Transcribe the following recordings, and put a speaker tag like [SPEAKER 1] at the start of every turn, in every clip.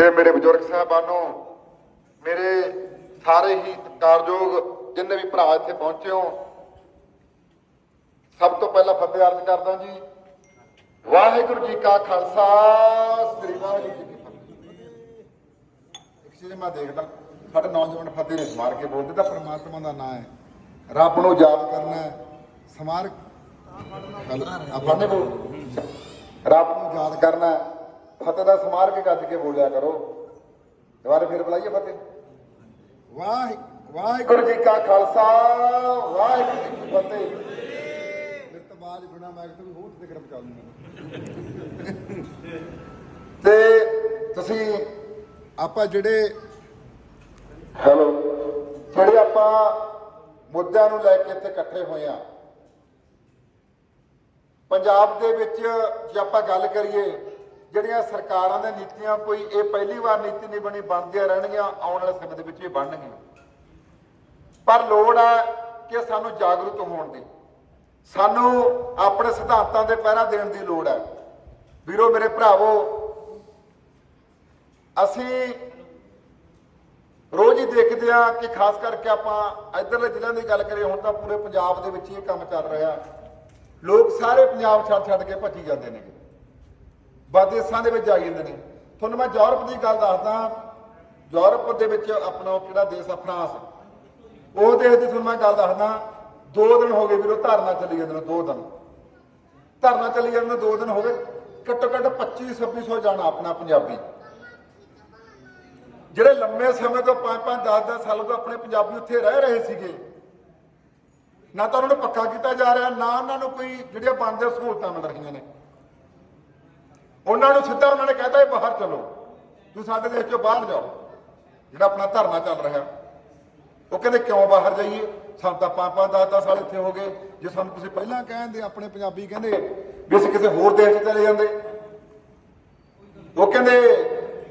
[SPEAKER 1] ਤੇ ਮੇਰੇ ਬਜ਼ੁਰਗ ਸਾਹਿਬਾਨੋ ਮੇਰੇ ਸਾਰੇ ਹੀ ਸਤਿਕਾਰਯੋਗ ਜਿੰਨੇ ਵੀ ਭਰਾ ਇੱਥੇ ਪਹੁੰਚੇ ਹੋ ਸਭ ਤੋਂ ਪਹਿਲਾਂ ਫਤਿਹ ਅਰਜ਼ ਕਰਦਾ ਜੀ। ਵਾਹਿਗੁਰੂ ਜੀ ਕਾ ਖਾਲਸਾ ਸ੍ਰੀ ਵਾਹਿਗੁਰੂ ਜੀ ਕੀ ਫਤਿਹ। ਇੱਕ ਚੀਜ਼ ਮੈਂ ਦੇਖਦਾ ਸਾਡੇ ਨੌਜਵਾਨ ਫਤਿਹ ਨੇ ਸਮਾਰ ਕੇ ਬੋਲਦੇ ਤਾਂ ਪ੍ਰਮਾਤਮਾ ਦਾ ਨਾਮ ਹੈ। ਰੱਬ ਨੂੰ ਯਾਦ ਕਰਨਾ ਸਮਾਰ ਆਪਾਂ ਨੇ ਬੋਲ ਰੱਬ ਨੂੰ ਯਾਦ ਕਰਨਾ ਹੈ। ਫਤਿਹ ਦਾ ਸਮਾਰ ਕੇ ਗੱਜ ਕੇ ਬੋਲਿਆ ਕਰੋ। ਦੁਬਾਰਾ ਫਿਰ ਬੁਲਾਈਏ ਫਤਿਹ। ਵਾਹਿ ਵਾਹਿਗੁਰੂ ਜੀ ਕਾ ਖਾਲਸਾ ਵਾਹਿਗੁਰੂ ਜੀ ਕੀ ਫਤਿਹ। ਮੇਰੇ ਤੋਂ ਬਾਅਦ ਗੁਣਾ ਮੈਂ ਤੋਂ ਵੀ ਹੋਰ ਤੇ ਕਰਮ ਚੱਲ ਤੇ ਤੁਸੀਂ ਆਪਾਂ ਜਿਹੜੇ ਹੈਲੋ ਜਿਹੜੇ ਆਪਾਂ ਮੁੱਦਿਆਂ ਨੂੰ ਲੈ ਕੇ ਇੱਥੇ ਇਕੱਠੇ ਹੋਏ ਆ ਪੰਜਾਬ ਦੇ ਵਿੱਚ ਜੇ ਆਪਾਂ ਗੱਲ ਕਰੀਏ ਜਿਹੜੀਆਂ ਸਰਕਾਰਾਂ ਦੀਆਂ ਨੀਤੀਆਂ ਕੋਈ ਇਹ ਪਹਿਲੀ ਵਾਰ ਨੀਤੀ ਨਹੀਂ ਬਣੀ, ਬਣਦੀਆਂ ਰਹਿਣਗੀਆਂ, ਆਉਣ ਵਾਲੇ ਸਮੇਂ ਦੇ ਵਿੱਚ ਵੀ ਬਣਨਗੀਆਂ। ਪਰ ਲੋੜ ਹੈ ਕਿ ਸਾਨੂੰ ਜਾਗਰੂਕ ਹੋਣ ਦੀ। ਸਾਨੂੰ ਆਪਣੇ ਸਿਧਾਂਤਾਂ ਦੇ ਪਹਿਰਾ ਦੇਣ ਦੀ ਲੋੜ ਹੈ ਵੀਰੋ, ਮੇਰੇ ਭਰਾਵੋ, ਅਸੀਂ ਰੋਜ਼ ਹੀ ਦੇਖਦੇ ਆ ਕਿ ਖਾਸ ਕਰਕੇ ਆਪਾਂ ਇਧਰਲੇ ਜ਼ਿਲ੍ਹਿਆਂ ਦੀ ਗੱਲ ਕਰੀਏ, ਹੁਣ ਤਾਂ ਪੂਰੇ ਪੰਜਾਬ ਦੇ ਵਿੱਚ ਇਹ ਕੰਮ ਚੱਲ ਰਿਹਾ। ਲੋਕ ਸਾਰੇ ਪੰਜਾਬ ਛੱਡ ਛੱਡ ਕੇ ਭੱਜੀ ਜਾਂਦੇ ਨੇ ਵਿਦੇਸ਼ਾਂ ਦੇ ਵਿੱਚ ਜਾਈ ਜਾਂਦੇ ਨੇ। ਤੁਹਾਨੂੰ ਮੈਂ ਯੂਰਪ ਦੀ ਗੱਲ ਦੱਸਦਾ। ਯੂਰਪ ਦੇ ਵਿੱਚ ਆਪਣਾ ਉਹ ਕਿਹੜਾ ਦੇਸ਼ ਆ? ਫਰਾਂਸ। ਉਹ ਦੇਸ਼ ਦੀ ਤੁਹਾਨੂੰ ਮੈਂ ਗੱਲ ਦੱਸਦਾ, ਦੋ ਦਿਨ ਹੋ ਗਏ ਵੀਰੋ ਧਰਨਾ ਚੱਲੀ ਜਾਂਦੇ ਨੇ ਦੋ ਦਿਨ। ਧਰਨਾ ਚੱਲੀ ਜਾਂਦੇ ਨੇ ਦੋ ਦਿਨ ਹੋ ਗਏ। ਘੱਟੋ ਘੱਟ 25 2600 ਜਾਣਾ ਆਪਣਾ ਪੰਜਾਬੀ। ਜਿਹੜੇ ਲੰਮੇ ਸਮੇਂ ਤੋਂ 5-5 10-10 ਸਾਲ ਤੋਂ ਆਪਣੇ ਪੰਜਾਬੀ ਉੱਥੇ ਰਹਿ ਰਹੇ ਸੀਗੇ, ਨਾ ਤਾਂ ਉਹਨਾਂ ਨੂੰ ਪੱਕਾ ਕੀਤਾ ਜਾ ਰਿਹਾ, ਨਾ ਉਹਨਾਂ ਨੂੰ ਕੋਈ ਜਿਹੜੀਆਂ ਬਣਦੇ ਸਹੂਲਤਾਂ ਮਿਲ ਰਹੀਆਂ ਨੇ। ਉਹਨਾਂ ਨੂੰ ਸਿੱਧਾ ਉਹਨਾਂ ਨੇ ਕਹਿਤਾ ਇਹ ਬਾਹਰ ਚਲੋ। ਤੁਸੀਂ ਸਾਡੇ ਦੇਸ਼ ਚੋਂ ਬਾਹਰ ਜਾਓ। ਜਿਹੜਾ ਆਪਣਾ ਧਰਨਾ ਚੱਲ ਰਿਹਾ। ਉਹ ਕਹਿੰਦੇ ਕਿਉਂ ਬਾਹਰ ਜਾਈਏ? ਸਾਨੂੰ ਤਾਂ ਪੰਜ ਪੰਜ 10 10 ਸਾਲ ਇੱਥੇ ਹੋ ਗਏ। ਜੇ ਸਾਨੂੰ ਤੁਸੀਂ ਪਹਿਲਾਂ ਕਹਿੰਦੇ ਆਪਣੇ ਪੰਜਾਬੀ ਕਹਿੰਦੇ ਵੀ ਅਸੀਂ ਕਿਸੇ ਹੋਰ ਦੇਸ਼ 'ਚ ਚਲੇ ਜਾਂਦੇ। ਉਹ ਕਹਿੰਦੇ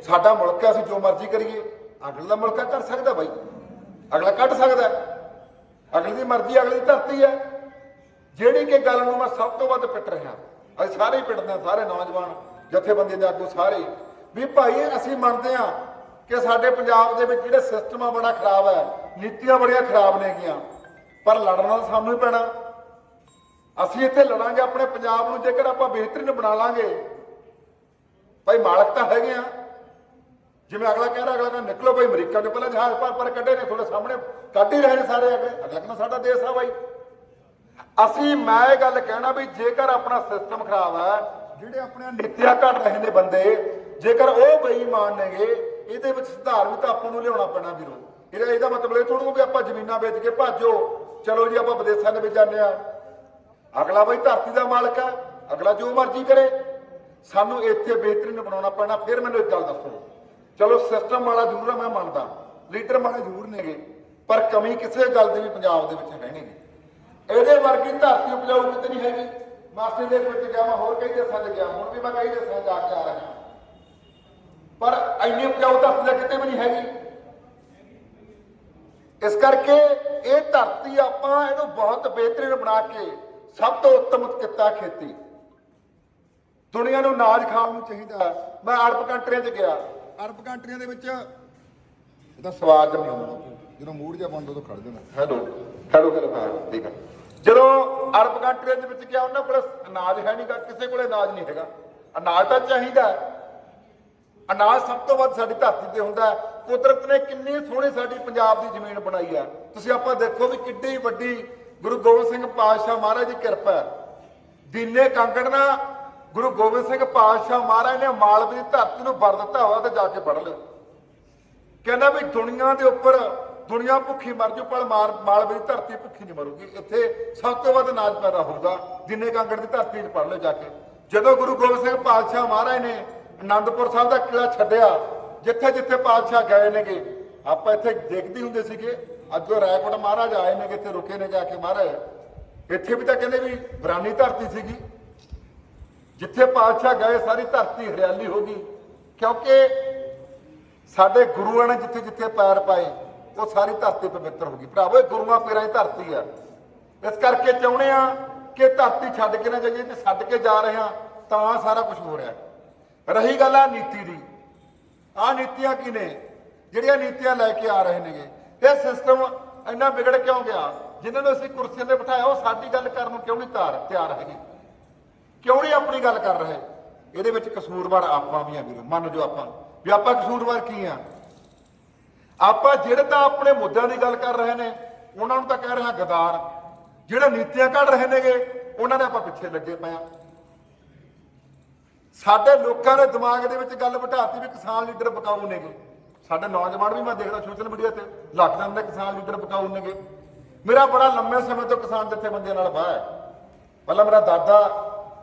[SPEAKER 1] ਸਾਡਾ ਮੁਲਕ ਹੈ ਅਸੀਂ ਜੋ ਮਰਜ਼ੀ ਕਰੀਏ। ਅਗਲੇ ਦਾ ਮੁਲਕ ਹੈ, ਕਰ ਸਕਦਾ ਬਾਈ। ਅਗਲਾ ਕੱਢ ਸਕਦਾ ਹੈ। ਅਗਲੀ ਦੀ ਮਰਜ਼ੀ ਅਗਲੀ ਧਰਤੀ ਹੈ। ਜਿਹੜੀ ਕਿ ਗੱਲ ਨੂੰ ਮੈਂ ਸਭ ਤੋਂ ਵੱਧ ਪਿੱਟ ਰਿਹਾ। ਅਸੀਂ ਸਾਰੇ ਹੀ ਪਿੱਟਦੇ ਹਾਂ ਸਾਰੇ ਨੌਜਵਾਨ। ਜਥੇਬੰਦੀ ਦੇ ਆਗੂ ਸਾਰੇ। ਵੀ ਭਾਈ, ਅਸੀਂ ਮੰਨਦੇ ਹਾਂ ਕਿ ਸਾਡੇ ਪੰਜਾਬ ਦੇ ਵਿੱਚ ਜਿਹੜੇ ਸਿਸਟਮ ਆ, ਬੜਾ ਖਰਾਬ ਹੈ। ਨੀਤੀਆਂ ਬੜੀਆਂ ਖਰਾਬ ਨੇਗੀਆਂ ਪਰ ਲੜਨਾ ਤਾਂ ਸਾਨੂੰ ਹੀ ਪੈਣਾ। ਅਸੀਂ ਇੱਥੇ ਲੜਾਂਗੇ, ਆਪਣੇ ਪੰਜਾਬ ਨੂੰ ਜੇਕਰ ਆਪਾਂ ਬਿਹਤਰੀਨ ਬਣਾ ਲਾਂਗੇ। ਭਾਈ, ਮਾਲਕ ਤਾਂ ਹੈਗੇ ਆ। ਜਿਵੇਂ ਅਗਲਾ ਕਹਿ ਰਿਹਾ, ਅਗਲਾ ਕਹਿੰਦਾ, ਨਿਕਲੋ ਭਾਈ, ਅਮਰੀਕਾ ਤੋਂ ਪਹਿਲਾਂ ਜਹਾਜ਼ ਪਰ ਪਰ ਕੱਢੇ ਨੇ, ਤੁਹਾਡੇ ਸਾਹਮਣੇ ਕੱਢ ਹੀ ਰਹੇ ਨੇ ਸਾਰੇ ਅਗਲੇ। ਅਗਲਾ ਕਹਿੰਦਾ ਸਾਡਾ ਦੇਸ਼ ਆ ਭਾਈ। ਅਸੀਂ, ਮੈਂ ਇਹ ਗੱਲ ਕਹਿਣਾ ਵੀ ਜੇਕਰ ਆਪਣਾ ਸਿਸਟਮ ਖਰਾਬ ਹੈ ਜਿਹੜੇ ਆਪਣੇ ਨੀਤੀਆਂ ਘੜ ਰਹੇ ਨੇ ਬੰਦੇ, ਜੇਕਰ ਉਹ ਬੇਈਮਾਨ ਨੇਗੇ, ਇਹਦੇ ਵਿੱਚ ਸੁਧਾਰ ਵੀ ਤਾਂ ਆਪਾਂ ਨੂੰ ਲਿਆਉਣਾ ਪੈਣਾ ਵੀਰੋ। ਇਹਦਾ ਇਹਦਾ ਮਤਲਬ ਇਹ ਥੋੜ੍ਹਾ ਵੀ ਆਪਾਂ ਜ਼ਮੀਨਾਂ ਵੇਚ ਕੇ ਭਾਜੋ। ਚਲੋ ਜੀ, ਆਪਾਂ ਵਿਦੇਸ਼ਾਂ ਦੇ ਵਿੱਚ ਜਾਂਦੇ ਆ ਅਗਲਾ ਬਈ ਧਰਤੀ ਦਾ ਮਾਲਕ ਹੈ ਅਗਲਾ ਜੋ ਮਰਜ਼ੀ ਕਰੇ। ਸਾਨੂੰ ਇੱਥੇ ਬਿਹਤਰੀਨ ਬਣਾਉਣਾ ਪੈਣਾ। ਫਿਰ ਮੈਨੂੰ ਇੱਕ ਗੱਲ ਦੱਸੋ। ਚਲੋ ਸਿਸਟਮ ਵਾਲਾ ਜ਼ਰੂਰ ਆ, ਮੈਂ ਮੰਨਦਾ। ਲੀਡਰ ਵਾਲੇ ਜ਼ਰੂਰ ਨੇਗੇ। ਪਰ ਕਮੀ ਕਿਸੇ ਗੱਲ ਦੀ ਵੀ ਪੰਜਾਬ ਦੇ ਵਿੱਚ ਹੈ ਨਹੀਂ। ਇਹਦੇ ਵਰਗੀ ਧਰਤੀ ਉਪਜਾਊ ਕਿਤੇ ਨਹੀਂ ਹੈਗੀ। ਮਾਸਟਰ ਦੇ ਵਿੱਚ ਗਿਆ, ਮੈਂ ਹੋਰ ਕਈ ਦੇਸ਼ਾਂ 'ਚ ਗਿਆ, ਹੁਣ ਵੀ ਮੈਂ ਕਈ ਦੇਸ਼ਾਂ 'ਚ ਜਾ ਕੇ ਆ ਰਿਹਾ। ਪਰ ਇੰਨੀ ਉਪਜਾਊ ਧਰਤੀ ਦਾ ਕਿਤੇ ਵੀ ਨਹੀਂ ਹੈਗੀ। ਇਸ ਕਰਕੇ ਇਹ ਧਰਤੀ ਆਪਾਂ ਇਹਨੂੰ ਬਹੁਤ ਬਿਹਤਰੀਨ ਬਣਾ ਕੇ ਸਭ ਤੋਂ ਉੱਤਮ ਕਿੱਤਾ ਖੇਤੀ। ਦੁਨੀਆ ਨੂੰ ਅਨਾਜ ਖਾਣ ਨੂੰ ਚਾਹੀਦਾ ਮੈਂ ਅਰਬ ਕੰਟਰੀਆਂ 'ਚ ਗਿਆ। ਅਰਬ ਕੰਟਰੀਆਂ ਦੇ ਵਿੱਚ ਇਹਦਾ ਸਵਾਦ ਨਹੀਂ ਆਉਂਦਾ ਜਦੋਂ ਮੂਡ ਜਿਹਾ ਬੰਦ ਉਦੋਂ ਖੜ ਜਾਣਾ ਹੈਲੋ ਹੈਲੋ ਹੈਲੋ ਠੀਕ ਹੈ ਜਦੋਂ ਅਰਬ ਕੰਟਰੀਆਂ ਦੇ ਵਿੱਚ ਗਿਆ, ਉਹਨਾਂ ਕੋਲ ਅਨਾਜ ਹੈ ਨਹੀਂਗਾ ਕਿਸੇ ਕੋਲੇ ਅਨਾਜ ਨਹੀਂ ਹੈਗਾ। ਅਨਾਜ ਤਾਂ ਚਾਹੀਦਾ ਅਨਾਜ ਸਭ ਤੋਂ ਵੱਧ ਸਾਡੀ ਧਰਤੀ ਤੇ ਹੁੰਦਾ ਕੁਦਰਤ ਨੇ ਕਿੰਨੀ ਸੋਹਣੀ ਸਾਡੀ ਪੰਜਾਬ ਦੀ ਜ਼ਮੀਨ ਬਣਾਈ ਹੈ। ਤੁਸੀਂ ਆਪਾਂ ਦੇਖੋ ਵੀ ਕਿੱਡੀ ਵੱਡੀ ਗੁਰੂ ਗੋਬਿੰਦ ਸਿੰਘ ਪਾਤਸ਼ਾਹ ਮਹਾਰਾਜ ਦੀ ਕਿਰਪਾ ਹੈ। ਦੀਨੇ ਕਾਂਗੜਨਾ ਗੁਰੂ ਗੋਬਿੰਦ ਸਿੰਘ ਪਾਤਸ਼ਾਹ ਮਹਾਰਾਜ ਨੇ ਮਾਲਵੇ ਦੀ ਧਰਤੀ ਨੂੰ ਵਰ ਦਿੱਤਾ ਹੋਇਆ ਤੇ ਜਾ ਕੇ ਪੜ ਲਿਓ ਕਹਿੰਦਾ ਵੀ ਦੁਨੀਆ ਦੇ ਉੱਪਰ ਦੁਨੀਆ ਭੁੱਖੀ ਮਰ ਜੂ, ਪਰ ਮਾਰ ਮਾਲਵੇ ਦੀ ਧਰਤੀ ਭੁੱਖੀ ਨਹੀਂ ਮਰੂਗੀ। ਇੱਥੇ ਸਭ ਤੋਂ ਵੱਧ ਅਨਾਜ ਪੈਦਾ ਹੋਊਗਾ, ਜਿੰਨੇ ਕਾਂਗੜ ਦੀ ਧਰਤੀ 'ਚ ਪੜ ਲਓ ਜਾ ਕੇ। ਜਦੋਂ ਗੁਰੂ ਗੋਬਿੰਦ ਸਿੰਘ ਪਾਤਸ਼ਾਹ ਮਹਾਰਾਜ ਨੇ ਆਨੰਦਪੁਰ ਸਾਹਿਬ ਦਾ ਕਿਲਾ ਛੱਡਿਆ, ਜਿੱਥੇ ਜਿੱਥੇ ਪਾਤਸ਼ਾਹ ਗਏ ਨੇਗੇ, ਆਪਾਂ ਇੱਥੇ ਦੇਖਦੇ ਹੁੰਦੇ ਸੀਗੇ ਅੱਜ ਉਹ ਰਾਏਕੋਟ ਮਹਾਰਾਜ ਆਏ ਨੇਗੇ, ਇੱਥੇ ਰੁਕੇ ਨੇ ਜਾ ਕੇ ਮਹਾਰਾਜ। ਇੱਥੇ ਵੀ ਤਾਂ ਕਹਿੰਦੇ ਵੀ ਬਰਾਨੀ ਧਰਤੀ ਸੀਗੀ। ਜਿੱਥੇ ਪਾਤਸ਼ਾਹ ਗਏ, ਸਾਰੀ ਧਰਤੀ ਹਰਿਆਲੀ ਹੋ ਗਈ। ਕਿਉਂਕਿ ਸਾਡੇ ਗੁਰੂਆਂ ਨੇ ਜਿੱਥੇ ਜਿੱਥੇ ਪੈਰ ਪਾਏ ਉਹ ਸਾਰੀ ਧਰਤੀ ਪਵਿੱਤਰ ਹੋ ਗਈ। ਭਰਾਵੋ, ਇਹ ਗੁਰੂਆਂ ਪੀਰਾਂ ਦੀ ਧਰਤੀ ਆ। ਇਸ ਕਰਕੇ ਚਾਹੁੰਦੇ ਆ ਕਿ ਧਰਤੀ ਛੱਡ ਕੇ ਨਾ ਜਾਈਏ ਤੇ ਛੱਡ ਕੇ ਜਾ ਰਹੇ ਆ, ਤਾਂ ਸਾਰਾ ਕੁਝ ਹੋ ਰਿਹਾ। ਰਹੀ ਗੱਲ ਆ ਨੀਤੀ ਦੀ। ਆਹ ਨੀਤੀਆਂ ਕੀ ਨੇ? ਜਿਹੜੀਆਂ ਨੀਤੀਆਂ ਲੈ ਕੇ ਆ ਰਹੇ ਨੇਗੇ। ਇਹ ਸਿਸਟਮ ਇੰਨਾ ਵਿਗੜ ਕਿਉਂ ਗਿਆ? ਜਿਨ੍ਹਾਂ ਨੂੰ ਅਸੀਂ ਕੁਰਸੀਆਂ ਤੇ ਬਿਠਾਇਆ, ਉਹ ਸਾਡੀ ਗੱਲ ਕਰਨ ਨੂੰ ਕਿਉਂ ਨਹੀਂ ਤਿਆਰ ਤਿਆਰ ਹੈਗੇ? ਕਿਉਂ ਨਹੀਂ ਆਪਣੀ ਗੱਲ ਕਰ ਰਹੇ? ਇਹਦੇ ਵਿੱਚ ਕਸੂਰਵਾਰ ਆਪਾਂ ਵੀ ਆ ਵੀਰੋ। ਮੰਨ ਜੋ ਆਪਾਂ। ਵੀ ਆਪਾਂ ਕਸੂਰਵਾਰ ਕੀ ਆ? ਆਪਾਂ ਜਿਹੜੇ ਤਾਂ ਆਪਣੇ ਮੁੱਦਿਆਂ ਦੀ ਗੱਲ ਕਰ ਰਹੇ ਨੇ, ਉਹਨਾਂ ਨੂੰ ਤਾਂ ਕਹਿ ਰਹੇ ਹਾਂ ਗਦਾਰ। ਜਿਹੜੇ ਨੀਤੀਆਂ ਕੱਢ ਰਹੇ ਨੇਗੇ, ਉਹਨਾਂ ਦੇ ਆਪਾਂ ਪਿੱਛੇ ਲੱਗੇ ਪਏ ਆ ਸਾਡੇ ਲੋਕਾਂ ਦੇ ਦਿਮਾਗ ਦੇ ਵਿੱਚ ਗੱਲ ਬਿਠਾਤੀ ਵੀ ਕਿਸਾਨ ਲੀਡਰ ਬਕਾਊ ਨੇਗੇ। ਸਾਡੇ ਨੌਜਵਾਨ ਵੀ ਮੈਂ ਦੇਖਦਾ ਸੋਸ਼ਲ ਮੀਡੀਆ ਤੇ, ਲੱਖ ਜਾਂਦੇ ਕਿਸਾਨ ਲੀਡਰ ਬਕਾਊ ਨੇਗੇ। ਮੇਰਾ ਬੜਾ ਲੰਮੇ ਸਮੇਂ ਤੋਂ ਕਿਸਾਨ ਜਥੇਬੰਦੀਆਂ ਨਾਲ ਵਾਹ ਹੈ। ਪਹਿਲਾਂ ਮੇਰਾ ਦਾਦਾ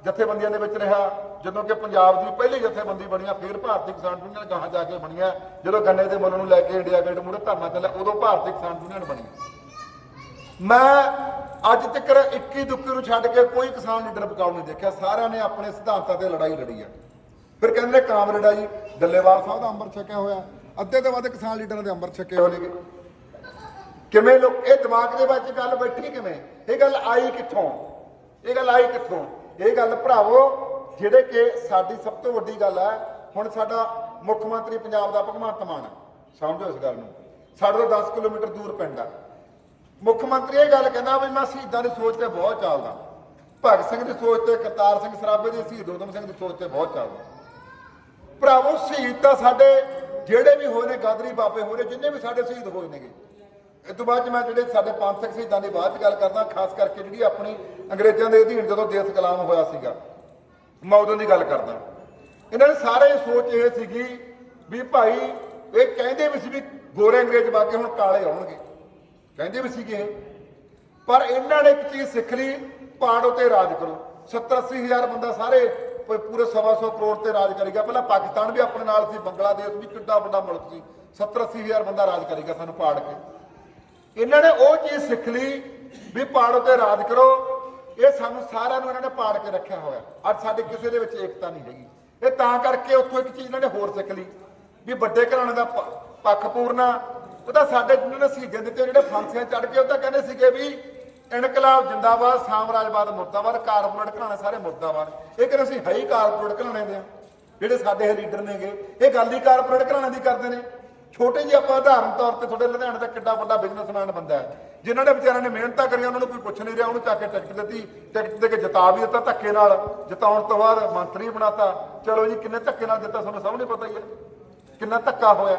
[SPEAKER 1] ਜਥੇਬੰਦੀਆਂ ਦੇ ਵਿੱਚ ਰਿਹਾ। ਜਦੋਂ ਕਿ ਪੰਜਾਬ ਦੀ ਪਹਿਲੀ ਜਥੇਬੰਦੀ ਬਣੀ ਆ, ਫਿਰ ਭਾਰਤੀ ਕਿਸਾਨ ਯੂਨੀਅਨ ਗਾਹਾਂ ਜਾ ਕੇ ਬਣੀਆਂ ਜਦੋਂ ਗੰਨੇ ਦੇ ਮੁੱਲ ਨੂੰ ਲੈ ਕੇ ਇੰਡੀਆ ਗੇਟ ਮੂਹਰੇ ਧਰਨਾ ਚੱਲਿਆ, ਉਦੋਂ ਭਾਰਤੀ ਕਿਸਾਨ ਯੂਨੀਅਨ ਬਣੀ। ਮੈਂ ਅੱਜ ਤੱਕ 21 ਦੁੱਕੀ ਨੂੰ ਛੱਡ ਕੇ ਕੋਈ ਕਿਸਾਨ ਲੀਡਰ ਬਕਾਉ ਨਹੀਂ ਦੇਖਿਆ। ਸਾਰਿਆਂ ਨੇ ਆਪਣੇ ਸਿਧਾਂਤਾਂ ਤੇ ਲੜਾਈ ਲੜੀ ਆ। ਫਿਰ ਕਹਿੰਦੇ ਕਾਮਰੇਡ ਆ ਜੀ ਡੱਲੇਵਾਲ ਸਾਹਿਬ ਦਾ ਅੰਮ੍ਰਿਤ ਛਕਿਆ ਹੋਇਆ। ਅੱਧੇ ਤੋਂ ਵੱਧ ਕਿਸਾਨ ਲੀਡਰਾਂ ਦੇ ਅੰਮ੍ਰਿਤ ਛਕੇ ਹੋਏ ਨੇਗੇ। ਕਿਵੇਂ ਲੋਕ, ਇਹ ਦਿਮਾਗ ਦੇ ਵਿੱਚ ਗੱਲ ਬੈਠੀ ਕਿਵੇਂ? ਇਹ ਗੱਲ ਆਈ ਕਿੱਥੋਂ? ਇਹ ਗੱਲ ਆਈ ਕਿੱਥੋਂ? ਇਹ ਗੱਲ ਭਰਾਵੋ ਜਿਹੜੇ ਕਿ ਸਾਡੀ ਸਭ ਤੋਂ ਵੱਡੀ ਗੱਲ ਹੈ, ਹੁਣ ਸਾਡਾ ਮੁੱਖ ਮੰਤਰੀ ਪੰਜਾਬ ਦਾ ਭਗਵੰਤ ਮਾਨ ਹੈ। ਸਮਝੋ ਇਸ ਗੱਲ ਨੂੰ। ਸਾਡੇ ਤੋਂ 10 ਕਿਲੋਮੀਟਰ ਦੂਰ ਪਿੰਡ ਹੈ। ਮੁੱਖ ਮੰਤਰੀ ਇਹ ਗੱਲ ਕਹਿੰਦਾ ਵੀ ਮੈਂ ਸ਼ਹੀਦਾਂ ਦੀ ਸੋਚ ਤੇ ਬਹੁਤ ਚੱਲਦਾ। ਭਗਤ ਸਿੰਘ ਦੀ ਸੋਚ ਤੇ ਕਰਤਾਰ ਸਿੰਘ ਸਰਾਭੇ ਦੀ ਸ਼ਹੀਦ ਊਧਮ ਸਿੰਘ ਦੀ ਸੋਚ ਤੇ ਬਹੁਤ ਚੱਲਦਾ। ਭਰਾਵੋ, ਸ਼ਹੀਦ ਤਾਂ ਸਾਡੇ ਜਿਹੜੇ ਵੀ ਹੋਏ ਨੇ, ਗਾਦਰੀ ਬਾਬੇ ਹੋਏ ਨੇ ਜਿੰਨੇ ਵੀ ਸਾਡੇ ਸ਼ਹੀਦ ਹੋਏ ਨੇਗੇ। ਇਹ ਤੋਂ ਬਾਅਦ 'ਚ ਮੈਂ ਜਿਹੜੇ ਸਾਡੇ ਪੰਥਕ ਸ਼ਹੀਦਾਂ ਦੀ ਬਾਅਦ ਚ ਗੱਲ ਕਰਦਾ, ਖਾਸ ਕਰਕੇ ਜਿਹੜੀ ਆਪਣੀ ਅੰਗਰੇਜ਼ਾਂ ਦੇ ਅਧੀਨ ਜਦੋਂ ਦੇਸ਼ ਗੁਲਾਮ ਹੋਇਆ ਸੀਗਾ। ਮੈਂ ਉਦੋਂ ਦੀ ਗੱਲ ਕਰਦਾ। ਇਹਨਾਂ ਨੇ ਸਾਰੇ ਸੋਚ ਇਹ ਸੀਗੀ ਵੀ ਭਾਈ ਇਹ ਕਹਿੰਦੇ ਵੀ ਸੀ ਵੀ ਗੋਰੇ ਅੰਗਰੇਜ਼ ਬਾਕੇ ਹੁਣ ਕਾਲੇ ਆਉਣਗੇ। ਕਹਿੰਦੇ ਵੀ ਸੀਗੇ ਇਹ। ਪਰ ਇਹਨਾਂ ਨੇ ਇੱਕ ਚੀਜ਼ ਸਿੱਖ ਲਈ, ਪਾੜੋ ਤੇ ਰਾਜ ਕਰੋ। 70 80 ਹਜ਼ਾਰ ਬੰਦਾ ਸਾਰੇ ਪੂਰੇ ਸਵਾ ਸੌ ਕਰੋੜ ਤੇ ਰਾਜ ਕਰੇਗਾ। ਪਹਿਲਾਂ ਪਾਕਿਸਤਾਨ ਵੀ ਆਪਣੇ ਨਾਲ ਸੀ, ਬੰਗਲਾਦੇਸ਼ ਵੀ, ਕਿੱਡਾ ਵੱਡਾ ਮੁਲਕ ਸੀ। 70 80 ਹਜ਼ਾਰ ਬੰਦਾ ਰਾਜ ਕਰੇਗਾ ਸਾਨੂੰ ਪਾੜ ਕੇ। ਇਹਨਾਂ ਨੇ ਉਹ ਚੀਜ਼ ਸਿੱਖ ਲਈ ਵੀ ਪਾੜੋ ਤੇ ਰਾਜ ਕਰੋ ਇਹ ਸਾਨੂੰ ਸਾਰਿਆਂ ਨੂੰ ਇਹਨਾਂ ਨੇ ਪਾੜ ਕੇ ਰੱਖਿਆ ਹੋਇਆ। ਅੱਜ ਸਾਡੇ ਕਿਸੇ ਦੇ ਵਿੱਚ ਏਕਤਾ ਨਹੀਂ ਹੈਗੀ। ਇਹ ਤਾਂ ਕਰਕੇ ਉੱਥੋਂ ਇੱਕ ਚੀਜ਼ ਇਹਨਾਂ ਨੇ ਹੋਰ ਸਿੱਖ ਲਈ, ਵੀ ਵੱਡੇ ਘਰਾਣੇ ਦਾ ਪੱਖ ਪੂਰਨਾ। ਉਹ ਤਾਂ ਸਾਡੇ ਜਿਹਨਾਂ ਨੇ ਸ਼ਹੀਦਾਂ ਦਿੱਤੇ ਜਿਹੜੇ ਫਾਂਸੀਆਂ ਚੜ ਕੇ ਉਹ ਤਾਂ ਕਹਿੰਦੇ ਸੀਗੇ ਵੀ ਇਨਕਲਾਬ ਜਿੰਦਾਬਾਦ ਸਾਮਰਾਜਵਾਦ ਮੁਰਦਾਬਾਦ, ਕਾਰਪੋਰੇਟ ਘਰਾਣੇ ਸਾਰੇ ਮੁਰਦਾਬਾਦ। ਇਹ ਕਹਿੰਦੇ ਅਸੀਂ ਹੈ ਹੀ ਕਾਰਪੋਰੇਟ ਘਰਾਣੇ ਦੇ ਆ, ਜਿਹੜੇ ਸਾਡੇ ਇਹ ਲੀਡਰ ਨੇਗੇ। ਇਹ ਗੱਲ ਹੀ ਕਾਰਪੋਰੇਟ ਘਰਾਣੇ ਦੀ ਕਰਦੇ ਨੇ। ਛੋਟੇ ਜਿਹੇ ਆਪਾਂ ਉਦਾਹਰਨ ਤੌਰ ਤੇ ਤੁਹਾਡੇ ਲੁਧਿਆਣੇ ਦਾ ਕਿੱਡਾ ਵੱਡਾ ਬਿਜ਼ਨਸਮੈਨ ਬੰਦਾ ਹੈ। ਜਿਨ੍ਹਾਂ ਨੇ ਵਿਚਾਰਿਆਂ ਨੇ ਮਿਹਨਤਾਂ ਕਰੀਆਂ, ਉਹਨਾਂ ਨੂੰ ਕੋਈ ਪੁੱਛ ਨਹੀਂ ਰਿਹਾ, ਉਹਨੂੰ ਚੱਕ ਕੇ ਟਿਕਟ ਦਿੱਤੀ। ਟਿਕਟ ਦੇ ਕੇ ਜਿਤਾ ਵੀ ਦਿੱਤਾ ਧੱਕੇ ਨਾਲ। ਜਿਤਾਉਣ ਤੋਂ ਬਾਅਦ ਮੰਤਰੀ ਬਣਾਤਾ। ਚਲੋ ਜੀ, ਕਿੰਨੇ ਧੱਕੇ ਨਾਲ ਦਿੱਤਾ ਤੁਹਾਨੂੰ ਸਭ ਨੂੰ ਪਤਾ ਹੀ ਹੈ। ਕਿੰਨਾ ਧੱਕਾ ਹੋਇਆ।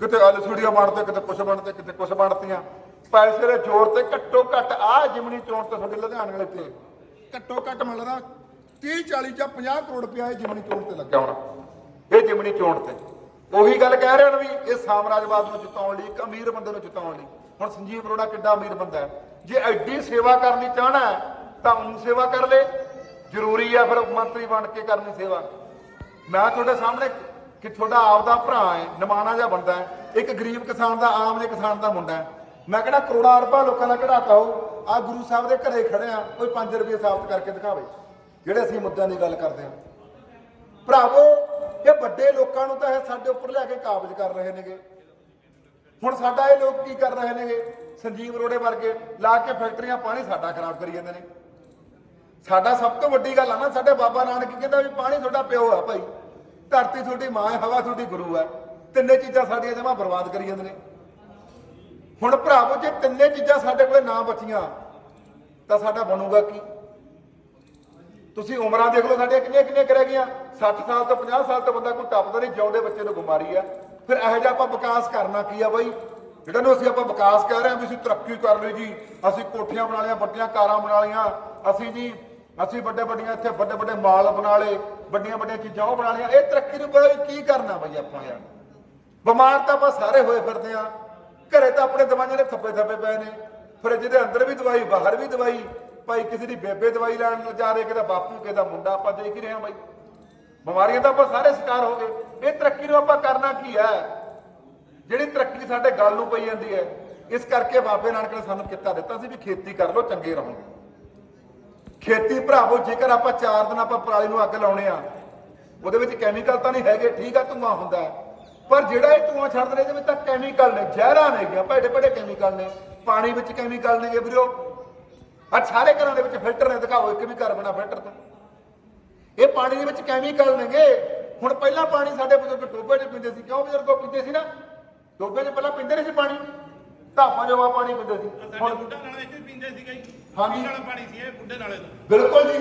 [SPEAKER 1] ਕਿਤੇ ਆਲੂ ਛੁੜੀਆਂ ਬਣਦੇ, ਕਿਤੇ ਕੁਛ ਬਣਦੇ, ਕਿਤੇ ਕੁਛ ਬਣਤੀਆਂ। ਪੈਸੇ ਦੇ ਜ਼ੋਰ ਤੇ ਘੱਟੋ ਘੱਟ ਆ ਜਿਮਣੀ ਚੋਣ ਤੇ ਤੁਹਾਡੇ ਲੁਧਿਆਣੇ ਵਾਲੇ ਤੇ ਘੱਟੋ ਘੱਟ ਮੈਨੂੰ ਲੱਗਦਾ 30 40 ਜਾਂ 50 ਕਰੋੜ ਰੁਪਇਆ ਇਹ ਜਿਮਣੀ ਚੋਣ ਤੇ ਲੱਗਿਆ ਹੋਣਾ। ਇਹ ਜਿਮਣੀ ਚੋਣ ਤੇ। ਉਹੀ ਗੱਲ ਕਹਿ ਰਹੇ ਨੇ ਵੀ ਇਹ ਸਾਮਰਾਜਵਾਦ ਨੂੰ ਜਿਤਾਉਣ ਲਈ, ਇੱਕ ਅਮੀਰ ਬੰਦੇ ਨੂੰ ਜਿਤਾਉਣ ਲਈ। ਹੁਣ ਸੰਜੀਵ ਅਰੋੜਾ ਕਿੱਡਾ ਅਮੀਰ ਬੰਦਾ ਹੈ। ਜੇ ਐਡੀ ਸੇਵਾ ਕਰਨੀ ਚਾਹਣਾ ਤਾਂ ਉਹ ਸੇਵਾ ਕਰ ਲੈ। ਜ਼ਰੂਰੀ ਆ ਫਿਰ ਮੰਤਰੀ ਬਣ ਕੇ ਕਰਨੀ ਸੇਵਾ। ਮੈਂ ਤੁਹਾਡੇ ਸਾਹਮਣੇ ਕਿ ਤੁਹਾਡਾ ਆਪਦਾ ਭਰਾ ਹੈ, ਨਿਮਾਣਾ ਜਿਹਾ ਬੰਦਾ ਹੈ। ਇੱਕ ਗਰੀਬ ਕਿਸਾਨ ਦਾ, ਆਮ ਜਿਹੇ ਕਿਸਾਨ ਦਾ ਮੁੰਡਾ ਹੈ। ਮੈਂ ਕਿਹੜਾ ਕਰੋੜਾਂ ਰੁਪਏ ਲੋਕਾਂ ਦਾ ਕਢਾਤਾ ਹੋ ਆ ਗੁਰੂ ਸਾਹਿਬ ਦੇ ਘਰੇ ਖੜੇ ਆ, ਕੋਈ 5 ਰੁਪਏ ਸਾਬਤ ਕਰਕੇ ਦਿਖਾਵੇ। ਜਿਹੜੇ ਅਸੀਂ ਮੁੱਦਿਆਂ ਦੀ ਗੱਲ ਕਰਦੇ ਹਾਂ। ਭਰਾਵੋ ਇਹ ਵੱਡੇ ਲੋਕਾਂ ਨੂੰ ਤਾਂ ਇਹ ਸਾਡੇ ਉੱਪਰ ਲਿਆ ਕੇ ਕਾਬਜ਼ ਕਰ ਰਹੇ ਨੇਗੇ। ਹੁਣ ਸਾਡਾ ਇਹ ਲੋਕ ਕੀ ਕਰ ਰਹੇ ਨੇਗੇ? ਸੰਜੀਵ ਰੋੜੇ ਵਰਗੇ ਲਾ ਕੇ ਫੈਕਟਰੀਆਂ ਪਾਣੀ ਸਾਡਾ ਖਰਾਬ ਕਰੀ ਜਾਂਦੇ ਨੇ। ਸਾਡਾ ਸਭ ਤੋਂ ਵੱਡੀ ਗੱਲ ਆ ਨਾ, ਸਾਡੇ ਬਾਬਾ ਨਾਨਕ ਕਹਿੰਦਾ ਵੀ ਪਾਣੀ ਤੁਹਾਡਾ ਪਿਓ ਆ ਭਾਈ। ਧਰਤੀ ਤੁਹਾਡੀ ਮਾਂ ਹੈ, ਹਵਾ ਤੁਹਾਡੀ ਗੁਰੂ ਹੈ। ਤਿੰਨੇ ਚੀਜ਼ਾਂ ਸਾਡੀਆਂ ਜਮਾ ਬਰਬਾਦ ਕਰੀ ਜਾਂਦੇ ਨੇ। ਹੁਣ ਭਰਾਵੋ ਜੇ ਤਿੰਨੇ ਚੀਜ਼ਾਂ ਸਾਡੇ ਕੋਲੇ ਨਾ ਬਚੀਆਂ, ਤਾਂ ਸਾਡਾ ਬਣੂਗਾ ਕੀ? ਤੁਸੀਂ ਉਮਰਾਂ ਦੇਖ ਲਓ ਸਾਡੀਆਂ ਕਿੰਨੀਆਂ ਕਿੰਨੀਆਂ ਕਰ ਗਈਆਂ। 60 ਸਾਲ ਤੋਂ 50 ਸਾਲ ਤੋਂ ਬੰਦਾ ਕੋਈ ਟੱਪਦਾ ਨਹੀਂ, ਜਿਉਂਦੇ ਬੱਚੇ ਨੂੰ ਬਿਮਾਰੀ ਆ। ਫਿਰ ਇਹੋ ਜਿਹਾ ਆਪਾਂ ਵਿਕਾਸ ਕਰਨਾ ਕੀ ਆ ਬਾਈ? ਜਿਹੜਾ ਨੂੰ ਅਸੀਂ ਆਪਾਂ ਵਿਕਾਸ ਕਰ ਰਹੇ ਹਾਂ ਵੀ ਅਸੀਂ ਤਰੱਕੀ ਕਰ ਲਈ ਜੀ। ਅਸੀਂ ਕੋਠੀਆਂ ਬਣਾ ਲਈਆਂ, ਵੱਡੀਆਂ ਕਾਰਾਂ ਬਣਾ ਲਈਆਂ। ਅਸੀਂ ਜੀ, ਅਸੀਂ ਵੱਡੇ ਵੱਡੀਆਂ ਇੱਥੇ ਵੱਡੇ ਵੱਡੇ ਮਾਲ ਬਣਾ ਲਏ, ਵੱਡੀਆਂ ਵੱਡੀਆਂ ਚੀਜ਼ਾਂ ਉਹ ਬਣਾ ਲਈਆਂ। ਇਹ ਤਰੱਕੀ ਨੂੰ ਬੜਾ ਕੀ ਕਰਨਾ ਬਾਈ ਆਪਾਂ ਯਾਰ? ਬਿਮਾਰ ਤਾਂ ਆਪਾਂ ਸਾਰੇ ਹੋਏ ਫਿਰਦੇ ਆ ਘਰੇ ਤਾਂ ਆਪਣੇ ਦਵਾਈਆਂ ਦੇ ਥੱਪੇ ਥੱਪੇ ਪਏ ਨੇ। ਫਰਿੱਜ ਦੇ ਅੰਦਰ ਵੀ ਦਵਾਈ, ਬਾਹਰ ਵੀ ਦਵਾਈ। ਭਾਈ ਕਿਸੇ ਦੀ ਬੇਬੇ ਦਵਾਈ ਲੈਣ ਜਾ ਰਹੇ, ਕਿਹਦਾ ਬਾਪੂ, ਕਿਹਦਾ ਮੁੰਡਾ, ਆਪਾਂ ਦੇਖ ਹੀ ਰਹੇ ਹਾਂ ਬਾਈ। ਬਿਮਾਰੀਆਂ ਤਾਂ ਆਪਾਂ ਸਾਰੇ ਸ਼ਿਕਾਰ ਹੋ ਗਏ। ਇਹ ਤਰੱਕੀ ਨੂੰ ਆਪਾਂ ਕਰਨਾ ਕੀ ਹੈ? ਜਿਹੜੀ ਤਰੱਕੀ ਸਾਡੇ ਗੱਲ ਨੂੰ ਪਈ ਜਾਂਦੀ ਹੈ, ਇਸ ਕਰਕੇ ਬਾਬੇ ਨਾਨਕ ਨੇ ਸਾਨੂੰ ਕਿੱਤਾ ਦਿੱਤਾ ਸੀ ਵੀ ਖੇਤੀ ਕਰ ਲਓ, ਚੰਗੇ ਰਹੋਗੇ। ਖੇਤੀ ਭਰਾਵੋ, ਜੇਕਰ ਆਪਾਂ ਚਾਰ ਦਿਨ ਆਪਾਂ ਪਰਾਲੀ ਨੂੰ ਅੱਗ ਲਾਉਣੇ ਆ, ਉਹਦੇ ਵਿੱਚ ਕੈਮੀਕਲ ਤਾਂ ਨਹੀਂ ਹੈਗੇ, ਠੀਕ ਆ, ਧੂਆਂ ਹੁੰਦਾ ਪਰ ਜਿਹੜਾ ਇਹ ਧੂਆਂ ਛੱਡਦੇ ਨੇ, ਇਹਦੇ ਵਿੱਚ ਤਾਂ ਕੈਮੀਕਲ ਨੇ, ਜ਼ਹਿਰਾਂ ਨੇ ਗਿਆ ਭੇਡੇ ਭੇਡੇ ਕੈਮੀਕਲ ਨੇ। ਪਾਣੀ ਵਿੱਚ ਕੈਮੀਕਲ ਨੇਗੇ ਵੀਰੋ। ਆ ਸਾਰੇ ਘਰਾਂ ਦੇ ਵਿੱਚ ਫਿਲਟਰ ਨੇ ਦਿਖਾਓ ਇੱਕ ਵੀ ਘਰ ਬਣਾ ਫਿਲਟਰ ਤੋਂ। ਇਹ ਪਾਣੀ ਦੇ ਵਿੱਚ ਕੈਮੀਕਲ ਨੇਗੇ। ਹੁਣ ਪਹਿਲਾਂ ਪਾਣੀ ਸਾਡੇ ਬਜ਼ੁਰਗ ਟੋਬੇ 'ਚ ਪੀਂਦੇ ਸੀ। ਕਿਉਂ ਬਜ਼ੁਰਗੋ ਪੀਂਦੇ ਸੀ ਨਾ? ਟੋਬੇ 'ਚ ਪਹਿਲਾਂ ਪੀਂਦੇ ਨਹੀਂ ਸੀ ਪਾਣੀ। ਧਾਪਾਂ ਜਵਾ ਪਾਣੀ ਪੀਂਦੇ ਸੀ। ਹੁਣ
[SPEAKER 2] ਬੁੱਢਾ ਨਾਲੇ ਇੱਥੇ ਪੀਂਦੇ ਸੀਗੇ
[SPEAKER 1] ਹਾਂਜੀ।
[SPEAKER 2] ਵਾਲਾ ਪਾਣੀ ਸੀ ਇਹ ਬੁੱਢੇ ਨਾਲੇ ਦਾ
[SPEAKER 1] ਬਿਲਕੁਲ ਜੀ।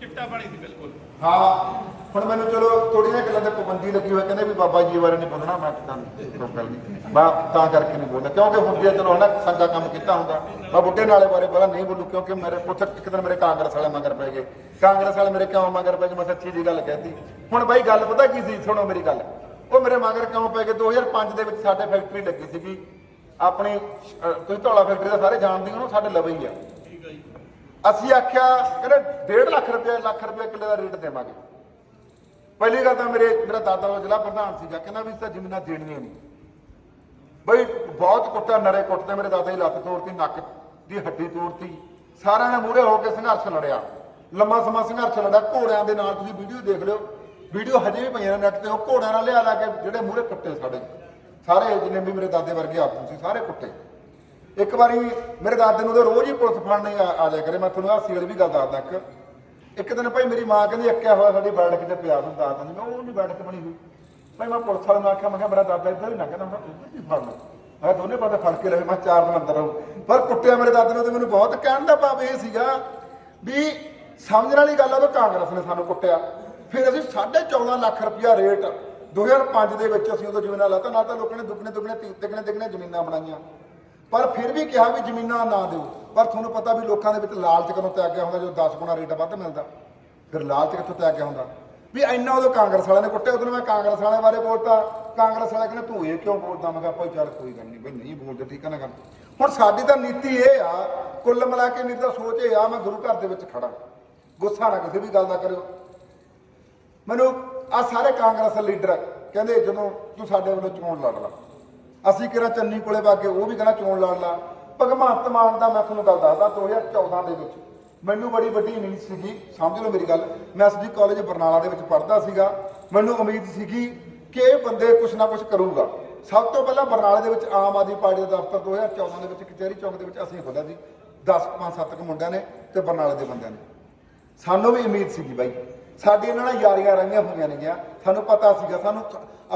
[SPEAKER 2] ਚਿੱਟਾ ਪਾਣੀ ਸੀ ਬਿਲਕੁਲ।
[SPEAKER 1] ਹਾਂ। ਹੁਣ ਮੈਨੂੰ ਚਲੋ ਥੋੜੀ ਜਿਹੀ ਗੱਲਾਂ ਤੇ ਪਾਬੰਦੀ ਲੱਗੀ ਹੋਈ, ਕਹਿੰਦੇ ਵੀ ਬਾਬਾ ਜੀ ਬਾਰੇ ਨਹੀਂ ਬੋਲਣਾ, ਮੈਂ ਤਾਂ ਕੋਈ ਗੱਲ ਨਹੀਂ ਮੈਂ ਤਾਂ ਕਰਕੇ ਨਹੀਂ ਬੋਲਣਾ, ਕਿਉਂਕਿ ਹੁਣ ਜੇ ਚਲੋ ਹਨਾ ਸੰਗਾ ਕੰਮ ਕੀਤਾ ਹੁੰਦਾ, ਮੈਂ ਬੁੱਢੇ ਨਾਲੇ ਬਾਰੇ ਪਹਿਲਾਂ ਨਹੀਂ ਬੋਲੂ, ਕਿਉਂਕਿ ਮੇਰੇ ਪੁੱਤ ਇੱਕ ਦਿਨ ਮੇਰੇ ਕਾਂਗਰਸ ਵਾਲੇ ਮਗਰ ਪੈ ਗਏ। ਕਾਂਗਰਸ ਵਾਲੇ ਮੇਰੇ ਕਿਉਂ ਮਗਰ ਪੈ ਗਏ? ਮੈਂ ਸੱਚੀ ਦੀ ਗੱਲ ਕਹਿਤੀ। ਹੁਣ ਬਾਈ ਗੱਲ ਪਤਾ ਕੀ ਸੀ? ਸੁਣੋ ਮੇਰੀ ਗੱਲ। ਉਹ ਮੇਰੇ ਮਗਰ ਕਿਉਂ ਪੈ ਗਏ? 2005 ਦੇ ਵਿੱਚ ਸਾਡੇ ਫੈਕਟਰੀ ਲੱਗੀ ਸੀਗੀ। ਆਪਣੀ ਤੁਸੀਂ ਧੌਲਾ ਫੈਕਟਰੀ ਦਾ ਸਾਰੇ ਜਾਣਦੇ ਹੋ ਨਾ ਸਾਡੇ ਲਵੇ ਹੀ ਆ। ਅਸੀਂ ਆਖਿਆ, ਕਹਿੰਦੇ 1.5 ਲੱਖ ਰੁਪਏ ਲੱਖ ਰੁਪਏ ਕਿੱਲੇ ਦਾ ਰੇਟ ਦੇਵਾਂਗੇ। ਪਹਿਲੀ ਗੱਲ ਤਾਂ ਮੇਰੇ ਮੇਰਾ ਦਾਦਾ ਉਹ ਜ਼ਿਲ੍ਹਾ ਪ੍ਰਧਾਨ ਸੀਗਾ, ਕਹਿੰਦਾ ਵੀ ਇਸ ਤਾਂ ਜ਼ਮੀਨਾਂ ਦੇਣੀਆਂ ਨਹੀਂ। ਬਈ ਬਹੁਤ ਕੁੱਟਿਆ, ਨਰੇ ਕੁੱਟਦੇ, ਮੇਰੇ ਦਾਦਾ ਦੀ ਲੱਤ ਤੋੜਤੀ, ਨੱਕ ਦੀ ਹੱਡੀ ਤੋੜਤੀ। ਸਾਰਿਆਂ ਨੇ ਮੂਹਰੇ ਹੋ ਕੇ ਸੰਘਰਸ਼ ਲੜਿਆ। ਲੰਮਾ ਸਮਾਂ ਸੰਘਰਸ਼ ਲੜਿਆ, ਘੋੜਿਆਂ ਦੇ ਨਾਲ ਤੁਸੀਂ ਵੀਡੀਓ ਦੇਖ ਲਿਓ। ਵੀਡੀਓ ਹਜੇ ਵੀ ਪਈਆਂ ਨੇ ਨੈਟ ਤੇ, ਉਹ ਘੋੜਿਆਂ ਨਾਲ ਲਿਆ ਲਾ ਕੇ ਜਿਹੜੇ ਮੂਹਰੇ ਕੁੱਟੇ ਸਾਡੇ। ਸਾਰੇ ਜਿੰਨੇ ਵੀ ਮੇਰੇ ਦਾਦੇ ਵਰਗੇ ਆਪ ਸੀ, ਸਾਰੇ ਕੁੱਟੇ। ਇੱਕ ਵਾਰੀ ਮੇਰੇ ਦਾਦੇ ਨੂੰ ਤਾਂ ਰੋਜ਼ ਹੀ ਪੁਲਿਸ ਫੜਨ ਆ ਆ ਕਰੇ, ਮੈਂ ਤੁਹਾਨੂੰ ਹਾਸੀ ਵਾਲੀ ਵੀ ਗੱਲ ਦੱਸਦਾ ਇੱਕ। ਇੱਕ ਦਿਨ ਭਾਈ ਮੇਰੀ ਮਾਂ ਕਹਿੰਦੀ, ਅੱਕਿਆ ਹੋਇਆ ਸਾਡੀ ਬੈਠਕ ਤੇ ਪਿਆ ਨੂੰ ਦੱਸ ਦਿੰਦੀ ਮੈਂ ਉਹ ਨਹੀਂ ਬੈਠਕ ਬਣੀ ਹੋਈ। ਭਾਈ ਮੈਂ ਪੁਲਿਸ ਵਾਲੇ ਨੂੰ ਆਖਿਆ, ਮੈਂ ਕਿਹਾ, ਮੇਰਾ ਦਾਦਾ ਇੱਧਰ ਹੀ ਨਾ ਕਹਿੰਦਾ, ਮੈਂ ਤੂੰ ਕੀ ਫੜਨਾ ਮੈਂ ਕਿਹਾ, ਦੋਨੇ ਪਾਸੇ ਫੜ ਕੇ ਰਹੇ ਮੈਂ ਚਾਰ ਦਿਨ ਅੰਦਰ ਰਹੂੰ। ਪਰ ਕੁੱਟਿਆ ਮੇਰੇ ਦਾਦੇ ਨੂੰ ਤੇ ਮੈਨੂੰ ਬਹੁਤ ਕਹਿਣ ਦਾ ਭਾਵ ਇਹ ਸੀਗਾ ਵੀ ਸਮਝਣ ਵਾਲੀ ਗੱਲ ਆ ਵੀ ਕਾਂਗਰਸ ਨੇ ਸਾਨੂੰ ਕੁੱਟਿਆ। ਫਿਰ ਅਸੀਂ 14.5 ਲੱਖ ਰੁਪਇਆ ਰੇਟ 2005 ਦੇ ਵਿੱਚ ਅਸੀਂ ਉਦੋਂ ਜ਼ਮੀਨਾਂ ਲਾਤਾ, ਨਾਲ ਤਾਂ ਲੋਕਾਂ ਨੇ ਦੁੱਗਣੇ ਦੁੱਗਣੇ ਤੀ- ਤਿੱਗਣੇ ਤਿੱਗਣੇ ਜ਼ਮੀਨਾਂ ਬਣਾਈਆਂ। ਪਰ ਫਿਰ ਵੀ ਕਿਹਾ ਵੀ ਜ਼ਮੀਨਾਂ ਨਾ ਦਿਓ। ਪਰ ਤੁਹਾਨੂੰ ਪਤਾ ਵੀ ਲੋਕਾਂ ਦੇ ਵਿੱਚ ਲਾਲਚ ਕਦੋਂ ਤਿਆਗਿਆ ਹੁੰਦਾ, ਜਦੋਂ 10 ਗੁਣਾ ਰੇਟ ਵੱਧ ਮਿਲਦਾ। ਫਿਰ ਲਾਲਚ ਕਿੱਥੋਂ ਤਿਆਗਿਆ ਹੁੰਦਾ? ਵੀ ਇੰਨਾ ਉਦੋਂ ਕਾਂਗਰਸ ਵਾਲਿਆਂ ਨੇ ਕੁੱਟਿਆ, ਉਦੋਂ ਮੈਂ ਕਾਂਗਰਸ ਵਾਲਿਆਂ ਬਾਰੇ ਬੋਲਤਾ। ਕਾਂਗਰਸ ਵਾਲੇ ਕਹਿੰਦੇ, ਤੂੰ ਇਹ ਕਿਉਂ ਬੋਲਦਾ? ਮੈਂ ਕਿਹਾ, ਭਾਈ ਚੱਲ ਕੋਈ ਗੱਲ ਨਹੀਂ, ਬਈ ਨਹੀਂ ਬੋਲਦੇ, ਠੀਕ ਹੈ ਨਾ ਗੱਲ। ਹੁਣ ਸਾਡੀ ਤਾਂ ਨੀਤੀ ਇਹ ਆ, ਕੁੱਲ ਮਿਲਾ ਕੇ ਮੇਰੀ ਤਾਂ ਸੋਚ ਇਹ ਆ, ਮੈਂ ਗੁਰੂ ਘਰ ਦੇ ਵਿੱਚ ਖੜਾ ਗੁੱਸਾ ਨਾ ਕਿਸੇ ਵੀ ਗੱਲ ਦਾ ਕਰਿਓ। ਮੈਨੂੰ ਆ ਸਾਰੇ ਕਾਂਗਰਸ ਲੀਡਰ ਕਹਿੰਦੇ, ਜਦੋਂ ਤੂੰ ਸਾਡੇ ਵੱਲੋਂ ਚੋਣ ਲੜ ਲਾ। ਅਸੀਂ ਕਿਹੜਾ ਚੰਨੀ ਕੋਲੇ ਵਾਗੇ ਉਹ ਵੀ ਕਹਿੰਦਾ ਚੋਣ ਲੜ ਲਾ। ਭਗਵੰਤ ਮਾਨ ਦਾ ਮੈਂ ਤੁਹਾਨੂੰ ਗੱਲ ਦੱਸਦਾ 2014 ਦੇ ਵਿੱਚ। ਮੈਨੂੰ ਬੜੀ ਵੱਡੀ ਉਮੀਦ ਸੀਗੀ, ਸਮਝ ਲਓ ਮੇਰੀ ਗੱਲ। ਮੈਂ ਐਸਡੀ ਕਾਲਜ ਬਰਨਾਲਾ ਦੇ ਵਿੱਚ ਪੜ੍ਹਦਾ ਸੀਗਾ। ਮੈਨੂੰ ਉਮੀਦ ਸੀਗੀ ਕਿ ਇਹ ਬੰਦੇ ਕੁਛ ਨਾ ਕੁਛ ਕਰੂਗਾ। ਸਭ ਤੋਂ ਪਹਿਲਾਂ ਬਰਨਾਲੇ ਦੇ ਵਿੱਚ ਆਮ ਆਦਮੀ ਪਾਰਟੀ ਦਾ ਦਫ਼ਤਰ 2014 ਦੇ ਵਿੱਚ, ਕਚਹਿਰੀ ਚੌਂਕ ਦੇ ਵਿੱਚ ਅਸੀਂ ਖੋਲ੍ਹਿਆ ਸੀ 10 5 7 ਕੁ ਮੁੰਡਿਆਂ ਨੇ ਤੇ ਬਰਨਾਲੇ ਦੇ ਬੰਦਿਆਂ ਨੇ। ਸਾਨੂੰ ਵੀ ਉਮੀਦ ਸੀਗੀ ਬਾਈ। ਸਾਡੀ ਇਹਨਾਂ ਨਾਲ ਯਾਰੀਆਂ ਰਹੀਆਂ ਹੋਈਆਂ ਨੇਗੀਆਂ। ਸਾਨੂੰ ਪਤਾ ਸੀਗਾ, ਸਾਨੂੰ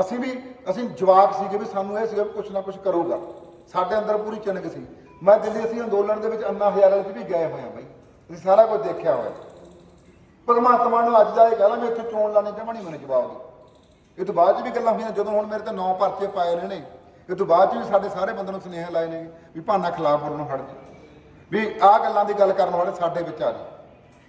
[SPEAKER 1] ਅਸੀਂ ਵੀ, ਅਸੀਂ ਜਵਾਬ ਸੀਗੇ ਵੀ ਸਾਨੂੰ ਇਹ ਸੀਗਾ ਵੀ ਕੁਛ ਨਾ ਕੁਛ ਕਰੂਗਾ। ਸਾਡੇ ਅੰਦਰ ਪੂਰੀ ਚਿੰਨਕ ਸੀ। ਮੈਂ ਦਿੱਲੀ ਅਸੀਂ ਅੰਦੋਲਨ ਦੇ ਵਿੱਚ ਅੰਨਾ ਹਜ਼ਾਰਾਂ ਵਿੱਚ ਵੀ ਗਏ ਹੋਏ ਆ ਬਾਈ। ਅਸੀਂ ਸਾਰਾ ਕੁਝ ਦੇਖਿਆ ਹੋਇਆ। ਭਗਵੰਤ ਮਾਨ ਨੂੰ ਅੱਜ ਦਾ ਇਹ ਕਹਿਣਾ ਵੀ ਇੱਥੇ ਚੋਣ ਲਾਣੇ ਜਮਾ ਨਹੀਂ ਮੈਨੂੰ ਜਵਾਬ ਦੇ। ਇਹ ਤੋਂ ਬਾਅਦ ਚ ਵੀ ਗੱਲਾਂ ਹੋਈਆਂ, ਜਦੋਂ ਹੁਣ ਮੇਰੇ ਤੇ ਨੌ ਪਰਚੇ ਪਾਏ ਨੇ ਨੇ ਇਹ ਤੋਂ ਬਾਅਦ ਚ ਵੀ ਸਾਡੇ ਸਾਰੇ ਬੰਦਿਆਂ ਨੂੰ ਸੁਨੇਹਾ ਲਾਏ ਨੇ ਵੀ ਭਾਨਾ ਖਿਲਾਫ ਨੂੰ ਹਟ ਜਾ। ਵੀ ਆਹ ਗੱਲਾਂ ਦੀ ਗੱਲ ਕਰਨ ਵਾਲੇ ਸਾਡੇ ਵਿੱਚ ਆ ਜੀ।